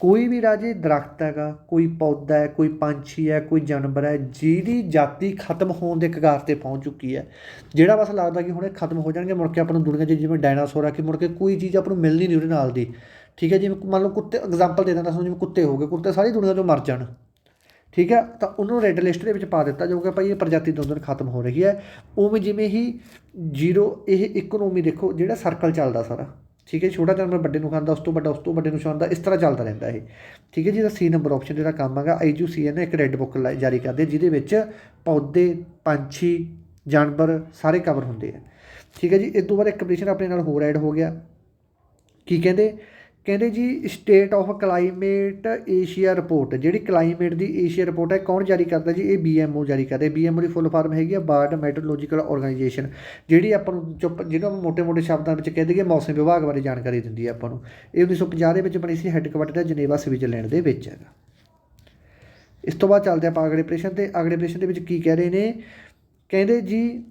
ਕੋਈ ਵੀ ਰਾਜੇ ਦਰਖਤ ਹੈਗਾ, ਕੋਈ ਪੌਦਾ ਹੈ, ਕੋਈ ਪੰਛੀ ਹੈ, ਕੋਈ ਜਾਨਵਰ ਹੈ, ਜਿਹਦੀ ਜਾਤੀ ਖਤਮ ਹੋਣ ਦੇ ਕਗਾਰ ਤੇ ਪਹੁੰਚ ਚੁੱਕੀ ਹੈ। ਜਿਹੜਾ ਬਸ ਲੱਗਦਾ ਕਿ ਹੁਣ ਇਹ ਖਤਮ ਹੋ ਜਾਣਗੇ, ਮੁੜ ਕੇ ਆਪਾਂ ਨੂੰ ਦੁਨੀਆ 'ਚ ਜਿਵੇਂ ਡਾਇਨਾਸੌਰ ਆ ਕਿ ਮੁੜ ਕੇ ਕੋਈ ਚੀਜ਼ ਆਪਾਂ ਨੂੰ ਮਿਲਣੀ ਨਹੀਂ ਉਹਦੇ ਨਾਲ ਦੀ। ਠੀਕ ਹੈ, ਜਿਵੇਂ ਮੰਨ ਲਓ ਕੁੱਤੇ ਐਗਜ਼ਾਮਪਲ ਦੇ ਦਿੰਦਾ ਤੁਹਾਨੂੰ, ਜਿਵੇਂ ਕੁੱਤੇ ਹੋ ਗਏ, ਕੁੱਤੇ ਸਾਰੀ ਦੁਨੀਆ ਤੋਂ ਮਰ ਜਾਣ। ਠੀਕ ਹੈ, ਤਾਂ ਉਹਨਾਂ ਨੂੰ ਰੈੱਡ ਲਿਸਟ ਦੇ ਵਿੱਚ ਪਾ ਦਿੱਤਾ ਜਾਊਗਾ ਭਾਈ ਇਹ ਪ੍ਰਜਾਤੀ ਦਿਨ ਦਿਨ ਖਤਮ ਹੋ ਰਹੀ ਹੈ। ਉਵੇਂ ਜਿਵੇਂ ਹੀ ਜ਼ੀਰੋ ਇਹ ਇਕਨੋਮੀ ਦੇਖੋ, ਜਿਹੜਾ ਸਰਕਲ ਚੱਲਦਾ ਸਾਰਾ। ਠੀਕ ਹੈ, ਛੋਟਾ ਜਾਨਵਰ ਵੱਡੇ ਨੂੰ ਖਾਂਦਾ, ਉਸ ਤੋਂ ਵੱਡਾ, ਉਸ ਤੋਂ ਵੱਡੇ ਨੂੰ ਛਾਉਂਦਾ ਇਸ ਤਰ੍ਹਾਂ ਚੱਲਦਾ ਰਹਿੰਦਾ ਇਹ। ਠੀਕ ਹੈ, ਜਿਹਦਾ ਸੀ ਨੰਬਰ ਆਪਸ਼ਨ ਜਿਹੜਾ ਕੰਮ ਹੈਗਾ ਆਈਯੂਸੀਐਨ ਨੇ ਇੱਕ ਰੈੱਡ ਬੁੱਕ ਜਾਰੀ ਕਰਦੇ, ਜਿਹਦੇ ਵਿੱਚ ਪੌਦੇ, ਪੰਛੀ, ਜਾਨਵਰ ਸਾਰੇ ਕਵਰ ਹੁੰਦੇ ਆ। ਠੀਕ ਹੈ ਜੀ, ਇਸ ਤੋਂ ਬਾਅਦ ਇੱਕ ਕੰਡੀਸ਼ਨ ਆਪਣੇ ਨਾਲ ਹੋਰ ਐਡ ਹੋ ਗਿਆ। ਕੀ ਕਹਿੰਦੇ? ਕਹਿੰਦੇ ਜੀ state of climate Asia report ਜਿਹੜੀ ਕਲਾਈਮੇਟ ਦੀ ਏਸ਼ੀਆ ਰਿਪੋਰਟ ਹੈ, ਕੌਣ ਜਾਰੀ ਕਰਦਾ ਜੀ? ਇਹ ਬੀਐਮਓ ਜਾਰੀ ਕਰਦਾ। ਹੈ ਬੀਐਮਓ ਦੀ ਫੁੱਲ ਫਾਰਮ ਹੈਗੀ ਆ ਬਾਰਡ ਮੈਟਰੋਲੋਜੀਕਲ ਆਰਗੇਨਾਈਜੇਸ਼ਨ ਜਿਹੜੀ ਆਪਾਂ ਨੂੰ ਚੁੱਪ, ਜਿਹਨਾਂ ਨੂੰ ਮੋٹے-ਮੋٹے ਸ਼ਬਦਾਂ ਵਿੱਚ ਕਹਿ ਦਈਏ, ਮੌਸਮ ਵਿਭਾਗ ਬਾਰੇ ਜਾਣਕਾਰੀ ਦਿੰਦੀ ਹੈ ਆਪਾਂ ਨੂੰ। ਇਹ 1950 ਦੇ ਵਿੱਚ ਬਣੀ ਸੀ ਹੈੱਡਕੁਆਰਟਰ ਦਾ ਜਨੇਵਾ ਸਵਿਟਜ਼ਰਲੈਂਡ ਦੇ ਵਿੱਚ ਹੈਗਾ। ਇਸ ਤੋਂ ਬਾਅਦ ਚੱਲਦੇ ਆਪਾਂ ਅਗਲੇ ਪ੍ਰਸ਼ਨ ਤੇ। ਅਗਲੇ ਪ੍ਰਸ਼ਨ ਦੇ ਵਿੱਚ ਕੀ ਕਹਿ ਰਹੇ ਨੇ? ਕਹਿੰਦੇ ਜੀ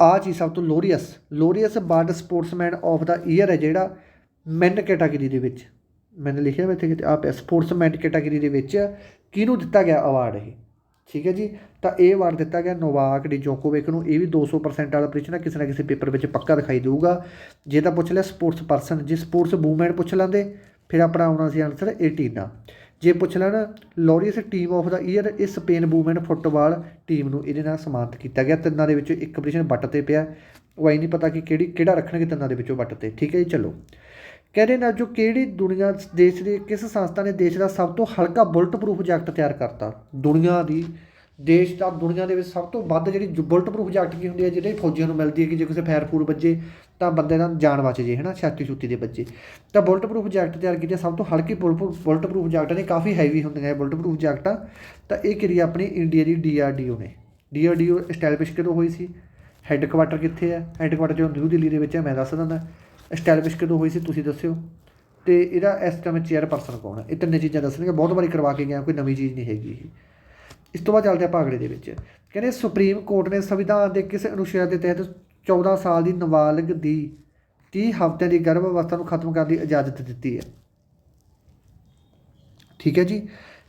ਆ ਚੀਜ਼ ਸਭ ਤੋਂ Laureus Laureus world sportsman of the year ਹੈ ਜਿਹੜਾ ਮੈਨ ਕੈਟਾਗਰੀ ਦੇ ਵਿੱਚ। ਮੈਨੇ ਲਿਖਿਆ ਹੋਇਆ ਇੱਥੇ ਕਿ ਆ ਸਪੋਰਟਸਮੈਨ ਕੈਟਾਗਰੀ ਦੇ ਵਿੱਚ ਕਿਹਨੂੰ ਦਿੱਤਾ ਗਿਆ ਅਵਾਰਡ ਇਹ? ਠੀਕ ਹੈ ਜੀ? ਤਾਂ ਇਹ ਅਵਾਰਡ ਦਿੱਤਾ ਗਿਆ ਨੋਵਾਕ ਡੀ ਜੋਕੋਵਿਕ ਨੂੰ। ਇਹ ਵੀ 200% ਵਾਲਾ ਪ੍ਰਸ਼ਨ ਕਿਸੇ ਨਾ ਕਿਸੇ ਪੇਪਰ ਵਿੱਚ ਪੱਕਾ ਦਿਖਾਈ ਦੇਊਗਾ। ਜੇ ਤਾਂ ਪੁੱਛ ਲਿਆ ਸਪੋਰਟਸ ਪਰਸਨ ਜੇ ਸਪੋਰਟਸ ਵੂਮੈਨ ਪੁੱਛ ਲੈਂਦੇ, ਫਿਰ ਆਪਣਾ ਆਉਣਾ ਸੀ ਆਨਸਰ 18 ਜੇ ਪੁੱਛ ਲੈਣ Laureus team of the year ਇਸ ਸਪੇਨ ਵੂਮੈਨ ਫੁੱਟਬਾਲ ਟੀਮ ਨੂੰ ਇਹਦੇ ਨਾਲ ਸਨਮਾਨਿਤ ਕੀਤਾ ਗਿਆ। ਤਿੰਨਾਂ ਦੇ ਵਿੱਚੋਂ ਇੱਕ ਪੋਜੀਸ਼ਨ ਵੱਟ ਤੇ ਪਿਆ। ਉਹ ਐ ਨਹੀਂ ਪਤਾ ਕਿ ਕਿਹੜੀ, ਕਿਹੜਾ ਰੱਖਣਗੇ ਤਿੰਨਾਂ ਦੇ ਵਿੱਚੋਂ ਵੱਟ ਤੇ। ਠੀਕ ਹੈ ਜੀ, ਚਲੋ। ਕਹਿੰਦੇ ਨਾ ਜੋ ਕਿਹੜੀ ਦੁਨੀਆ ਦੇਸ਼ ਦੀ, ਕਿਸ ਸੰਸਥਾ ਨੇ ਦੇਸ਼ ਦਾ ਸਭ ਤੋਂ ਹਲਕਾ ਬੁਲਟ ਪ੍ਰੂਫ ਜੈਕਟ ਤਿਆਰ ਕਰਤਾ? ਦੁਨੀਆ ਦੀ ਦੇਸ਼ ਦਾ ਦੁਨੀਆ ਦੇ ਵਿੱਚ ਸਭ ਤੋਂ ਵੱਧ ਜਿਹੜੀ ਬੁਲਟ ਪ੍ਰੂਫ ਜੈਕਟ ਕੀ ਹੁੰਦੀ ਹੈ, ਜਿਹੜੇ ਫੌਜੀਆਂ ਨੂੰ ਮਿਲਦੀ ਹੈ ਕਿ ਜੇ ਕਿਸੇ ਫਾਇਰ ਫੂਰ ਵੱਜੇ ਤਾਂ ਬੰਦੇ ਦਾ ਜਾਨ ਬਚ ਜੇ ਹੈ ਨਾ ਛਾਤੀ ਛੁੱਤੀ ਦੇ ਬੱਚੇ। ਤਾਂ ਬੁਲਟ ਪ੍ਰੂਫ ਜੈਕਟ ਤਿਆਰ ਕੀਤੀ ਸਭ ਤੋਂ ਹਲਕੀ ਬੁਲਟ ਪ੍ਰੂਫ ਜੈਕਟ ਨੇ ਕਾਫੀ ਹੈਵੀ ਹੁੰਦੀਆਂ ਇਹ ਬੁਲਟ ਪ੍ਰੂਫ ਜੈਕਟਾਂ ਤਾਂ ਇਹ ਕਿਰਿਆ ਆਪਣੀ ਇੰਡੀਆ ਦੀ ਡੀਆਰਡੀਓ ਨੇ। ਡੀਆਰਡੀਓ ਐਸਟੈਬਲਿਸ਼ ਕਦੋਂ ਹੋਈ ਸੀ? ਹੈੱਡਕੁਆਟਰ ਕਿੱਥੇ ਹੈ ਹੈੱਡਕੁਆਟਰ ਜੋ ਨਿਊ ਦਿੱਲੀ ਦੇ ਵਿੱਚ ਹੈ ਮੈਂ ਦੱਸ ਦਿੰਦਾ। ਐਸਟੈਬਲਿਸ਼ ਕਦੋਂ ਹੋਈ ਸੀ, ਤੁਸੀਂ ਦੱਸਿਓ। ਤੇ ਇਹਦਾ ਇਸ ਟਾਈਮ ਚੇਅਰਪਰਸਨ ਕੌਣ ਹੈ ਇਹ ਤਿੰਨੇ ਚੀਜ਼ਾਂ ਦੱਸਣਗੇ ਬਹੁਤ ਵਾਰੀ ਕਰਵਾ ਕੇ ਗਿਆ, ਕੋਈ ਨਵੀਂ ਚੀਜ਼ ਨਹੀਂ ਹੈਗੀ ਇਹ। ਇਸ ਤੋਂ ਬਾਅਦ ਚੱਲਦੇ ਆਪਾਂ ਅਗਲੇ ਦੇ ਵਿੱਚ। ਕਹਿੰਦੇ ਸੁਪਰੀਮ ਕੋਰਟ ਨੇ ਸੰਵਿਧਾਨ ਦੇ ਕਿਸ ਅਨੁਛੇਦ ਦੇ ਤਹਿਤ 14 ਸਾਲ ਦੀ ਨਾਬਾਲਗ ਦੀ 30 ਹਫ਼ਤਿਆਂ ਦੀ ਗਰਭ ਅਵਸਥਾ ਨੂੰ ਖਤਮ ਕਰਨ ਦੀ ਇਜਾਜ਼ਤ ਦਿੱਤੀ ਹੈ। ਠੀਕ ਹੈ ਜੀ?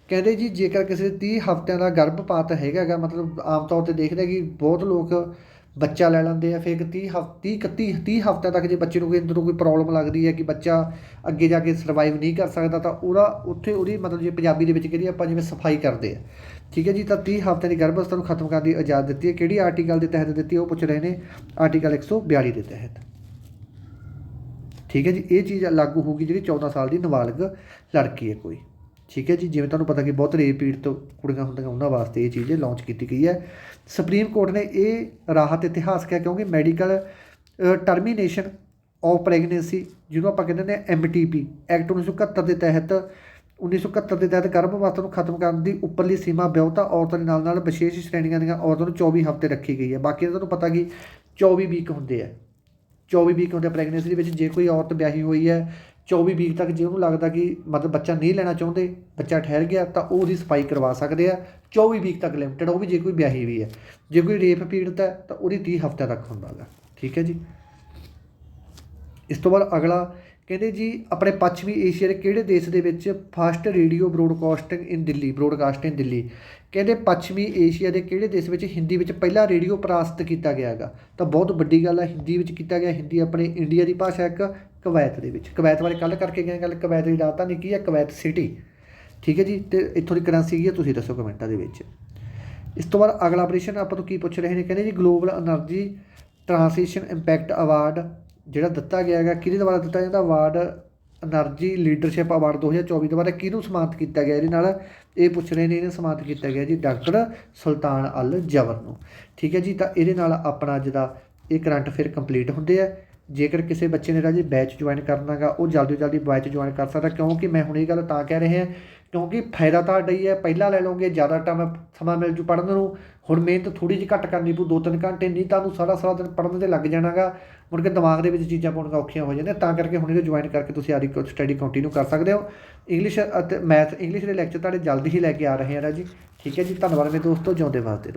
ਕਹਿੰਦੇ ਜੀ, ਜੇਕਰ ਕਿਸੇ ਦੇ 30 ਹਫ਼ਤਿਆਂ ਦਾ ਗਰਭਪਾਤ ਹੈਗਾ ਮਤਲਬ ਆਮ ਤੌਰ ਤੇ ਦੇਖਦੇ ਕਿ ਬਹੁਤ ਲੋਕ ਬੱਚਾ ਲੈ ਲੈਂਦੇ ਆ, ਫਿਰ 30 ਹਫ਼ਤੇ 31 30 ਹਫ਼ਤਿਆਂ ਤੱਕ ਜੇ ਬੱਚੇ ਨੂੰ ਕੋਈ ਅੰਦਰੋਂ ਕੋਈ ਪ੍ਰੋਬਲਮ ਲੱਗਦੀ ਹੈ ਕਿ ਬੱਚਾ ਅੱਗੇ ਜਾ ਕੇ ਸਰਵਾਈਵ ਨਹੀਂ ਕਰ ਸਕਦਾ, ਤਾਂ ਉਹਦਾ ਉੱਥੇ ਉਹਦੀ ਮਤਲਬ ਜੇ ਪੰਜਾਬੀ ਦੇ ਵਿੱਚ ਕਹਿੰਦੀ ਆਪਾਂ ਜਿਵੇਂ ਸਫ਼ਾਈ ਕਰਦੇ ਆ। ਠੀਕ ਹੈ ਜੀ, ਤਾਂ 30 ਹਫ਼ਤਿਆਂ ਦੀ ਗਰਭ ਅਵਸਥਾ ਨੂੰ ਖਤਮ ਕਰਨ ਦੀ ਇਜਾਜ਼ਤ ਦਿੱਤੀ ਹੈ। ਕਿਹੜੀ ਆਰਟੀਕਲ ਦੇ ਤਹਿਤ ਦਿੱਤੀ ਹੈ? ਉਹ ਪੁੱਛ ਰਹੇ ਨੇ ਆਰਟੀਕਲ 142 ਦੇ ਤਹਿਤ। ਠੀਕ ਹੈ ਜੀ, ਇਹ ਚੀਜ਼ ਲਾਗੂ ਹੋਊਗੀ ਜਿਹੜੀ 14 ਸਾਲ ਦੀ ਨਾਬਾਲਗ ਲੜਕੀ ਹੈ ਕੋਈ। ਠੀਕ ਹੈ ਜੀ, ਜਿਵੇਂ ਤੁਹਾਨੂੰ ਪਤਾ ਕਿ ਬਹੁਤ ਰੇਪ ਪੀੜਤ ਕੁੜੀਆਂ ਹੁੰਦੀਆਂ, ਉਹਨਾਂ ਵਾਸਤੇ ਇਹ ਚੀਜ਼ ਲਾਂਚ ਕੀਤੀ ਗਈ ਹੈ। ਸੁਪਰੀਮ ਕੋਰਟ ਨੇ ਇਹ ਰਾਹਤ ਇਤਿਹਾਸਕ ਹੈ ਕਿਉਂਕਿ ਮੈਡੀਕਲ ਟਰਮੀਨੇਸ਼ਨ ਆਫ ਪ੍ਰੈਗਨੈਂਸੀ ਜਿਹਨੂੰ ਆਪਾਂ ਕਹਿੰਦੇ ਨੇ ਐਮਟੀਪੀ ਐਕਟ 1971 ਦੇ ਤਹਿਤ 1971 ਦੇ ਤਹਿਤ ਗਰਭ ਅਵਸਥਾ ਨੂੰ ਖਤਮ ਕਰਨ ਦੀ ਉੱਪਰਲੀ ਸੀਮਾ ਵਿਆਹੁਤਾ ਔਰਤਾਂ ਦੇ ਨਾਲ ਨਾਲ ਵਿਸ਼ੇਸ਼ ਸ਼੍ਰੇਣੀਆਂ ਦੀਆਂ ਔਰਤਾਂ ਨੂੰ 24 ਹਫ਼ਤੇ ਰੱਖੀ ਗਈ ਹੈ। ਬਾਕੀ ਤੁਹਾਨੂੰ ਪਤਾ ਕਿ 24 ਵੀਕ ਹੁੰਦੇ ਆ। 24 ਵੀਕ ਹੁੰਦੇ ਪ੍ਰੈਗਨੈਂਸੀ ਦੇ ਵਿੱਚ। ਜੇ ਕੋਈ ਔਰਤ ਵਿਆਹੀ ਹੋਈ ਹੈ 24 ਵੀਕ ਤੱਕ ਜੇ ਉਹਨੂੰ ਲੱਗਦਾ ਕਿ ਮਤਲਬ ਬੱਚਾ ਨਹੀਂ ਲੈਣਾ ਚਾਹੁੰਦੇ, ਬੱਚਾ ਠਹਿਰ ਗਿਆ, ਤਾਂ ਉਹ ਉਹਦੀ ਸਫ਼ਾਈ ਕਰਵਾ ਸਕਦੇ ਆ। 24 ਵੀਕ ਤੱਕ ਲਿਮਟਿਡ ਉਹ ਵੀ ਜੇ ਕੋਈ ਵਿਆਹੀ ਵੀ ਹੈ। ਜੇ ਕੋਈ ਰੇਪ ਪੀੜਤ ਹੈ, ਤਾਂ ਉਹਦੀ 30 ਹਫ਼ਤਿਆਂ ਤੱਕ ਹੁੰਦਾ ਗਾ ਠੀਕ ਹੈ ਜੀ। ਇਸ ਤੋਂ ਬਾਅਦ ਅਗਲਾ ਕਹਿੰਦੇ ਜੀ, ਆਪਣੇ ਪੱਛਮੀ ਏਸ਼ੀਆ ਦੇ ਕਿਹੜੇ ਦੇਸ਼ ਦੇ ਵਿੱਚ first radio broadcasting in Delhi broadcast in Delhi? ਕਹਿੰਦੇ ਪੱਛਮੀ ਏਸ਼ੀਆ ਦੇ ਕਿਹੜੇ ਦੇਸ਼ ਵਿੱਚ ਹਿੰਦੀ ਵਿੱਚ ਪਹਿਲਾ ਰੇਡੀਓ ਪ੍ਰਾਸਤ ਕੀਤਾ ਗਿਆ ਹੈਗਾ? ਤਾਂ ਬਹੁਤ ਵੱਡੀ ਗੱਲ ਹੈ, ਹਿੰਦੀ ਵਿੱਚ ਕੀਤਾ ਗਿਆ, ਹਿੰਦੀ ਆਪਣੇ ਇੰਡੀਆ ਦੀ ਭਾਸ਼ਾ ਇੱਕ, ਕਵੈਤ ਦੇ ਵਿੱਚ। ਕਵੈਤ ਬਾਰੇ ਕੱਲ ਕਰਕੇ ਗਏ ਗੱਲ, ਕਵੈਤ ਦੀ ਰਾਜਧਾਨੀ ਕੀ ਹੈ? ਕਵੈਤ ਸਿਟੀ ਠੀਕ ਹੈ ਜੀ, ਤੇ ਇੱਥੋਂ ਦੀ ਕਰੰਸੀ ਕੀ ਹੈ? ਤੁਸੀਂ ਦੱਸੋ ਕਮੈਂਟਾਂ ਦੇ ਵਿੱਚ। ਇਸ ਤੋਂ ਬਾਅਦ ਅਗਲਾ ਪ੍ਰਸ਼ਨ, ਆਪਾਂ ਤੋਂ ਕੀ ਪੁੱਛ ਰਹੇ ਨੇ? ਕਹਿੰਦੇ ਜੀ global energy transition impact award ਜਿਹੜਾ ਦਿੱਤਾ ਗਿਆ ਹੈਗਾ, ਕਿਹਦੇ ਦੁਆਰਾ ਦਿੱਤਾ ਜਾਂਦਾ ਅਵਾਰਡ ਐਨਰਜੀ ਲੀਡਰਸ਼ਿਪ ਅਵਾਰਡ 2024 ਦੁਆਰਾ ਕਿਹਨੂੰ ਸਮਾਪਤ ਕੀਤਾ ਗਿਆ? ਇਹਦੇ ਨਾਲ ਇਹ ਪੁੱਛ ਰਹੇ ਨੇ, ਇਹਨੂੰ ਸਮਾਪਤ ਕੀਤਾ ਗਿਆ ਜੀ ਡਾਕਟਰ ਸੁਲਤਾਨ ਅਲ ਜਵਰ ਨੂੰ। ਠੀਕ ਹੈ ਜੀ, ਤਾਂ ਇਹਦੇ ਨਾਲ ਆਪਣਾ ਜਿਹੜਾ ਇਹ ਕਰੰਟ ਫੇਰ ਕੰਪਲੀਟ ਹੁੰਦੇ ਆ। ਜੇਕਰ ਕਿਸੇ ਬੱਚੇ ਨੇ ਰਾਜੇ ਬੈਚ ਜੁਆਇਨ ਕਰਨਾਗਾ ਉਹ ਜਲਦੀ ਜਲਦੀ ਬੈਚ ਜੁਆਇਨ ਕਰ ਸਕਦਾ। ਕਿਉਂਕਿ ਮੈਂ ਹੁਣ ਇਹ ਗੱਲ ਤਾਂ ਕਹਿ ਰਿਹਾ ਕਿਉਂਕਿ ਫਾਇਦਾ ਤੁਹਾਡਾ ਹੀ ਹੈ, ਪਹਿਲਾਂ ਲੈ ਲਓਗੇ, ਜ਼ਿਆਦਾ ਟਾਈਮ ਸਮਾਂ ਮਿਲ ਜੂ ਪੜ੍ਹਨ ਨੂੰ। ਹੁਣ ਮਿਹਨਤ ਥੋੜੀ ਜਿਹੀ ਘੱਟ ਕਰਨੀ ਪਊ ਦੋ ਤਿੰਨ ਘੰਟੇ ਨਹੀਂ, ਤੁਹਾਨੂੰ ਸਾਰਾ ਸਾਰਾ ਦਿਨ ਪੜ੍ਹਨ ਤੇ ਲੱਗ ਜਾਣਾਗਾ ਮੁੜ ਕੇ ਦਿਮਾਗ ਦੇ ਵਿੱਚ ਚੀਜ਼ਾਂ ਪਾਉਣੀਆਂ ਔਖੀਆਂ ਹੋ ਜਾਂਦੀਆਂ, ਤਾਂ ਕਰਕੇ ਹੁਣ ਇਹਨੂੰ ਜੁਆਇਨ ਕਰਕੇ ਤੁਸੀਂ ਆਦੀ ਸਟੱਡੀ ਕੰਟੀਨਿਊ ਕਰ ਸਕਦੇ ਹੋ। ਇੰਗਲਿਸ਼ ਅਤੇ ਮੈਥ ਇੰਗਲਿਸ਼ ਦੇ ਲੈਕਚਰ ਤੁਹਾਡੇ ਜਲਦੀ ਹੀ ਲੈ ਕੇ ਆ ਰਹੇ ਆ ਰਾਜੀ। ਠੀਕ ਹੈ ਜੀ, ਧੰਨਵਾਦ ਮੇਰੇ ਦੋਸਤੋ, ਜਿਉਂਦੇ ਵਾਸਤੇ ਰਹੋ।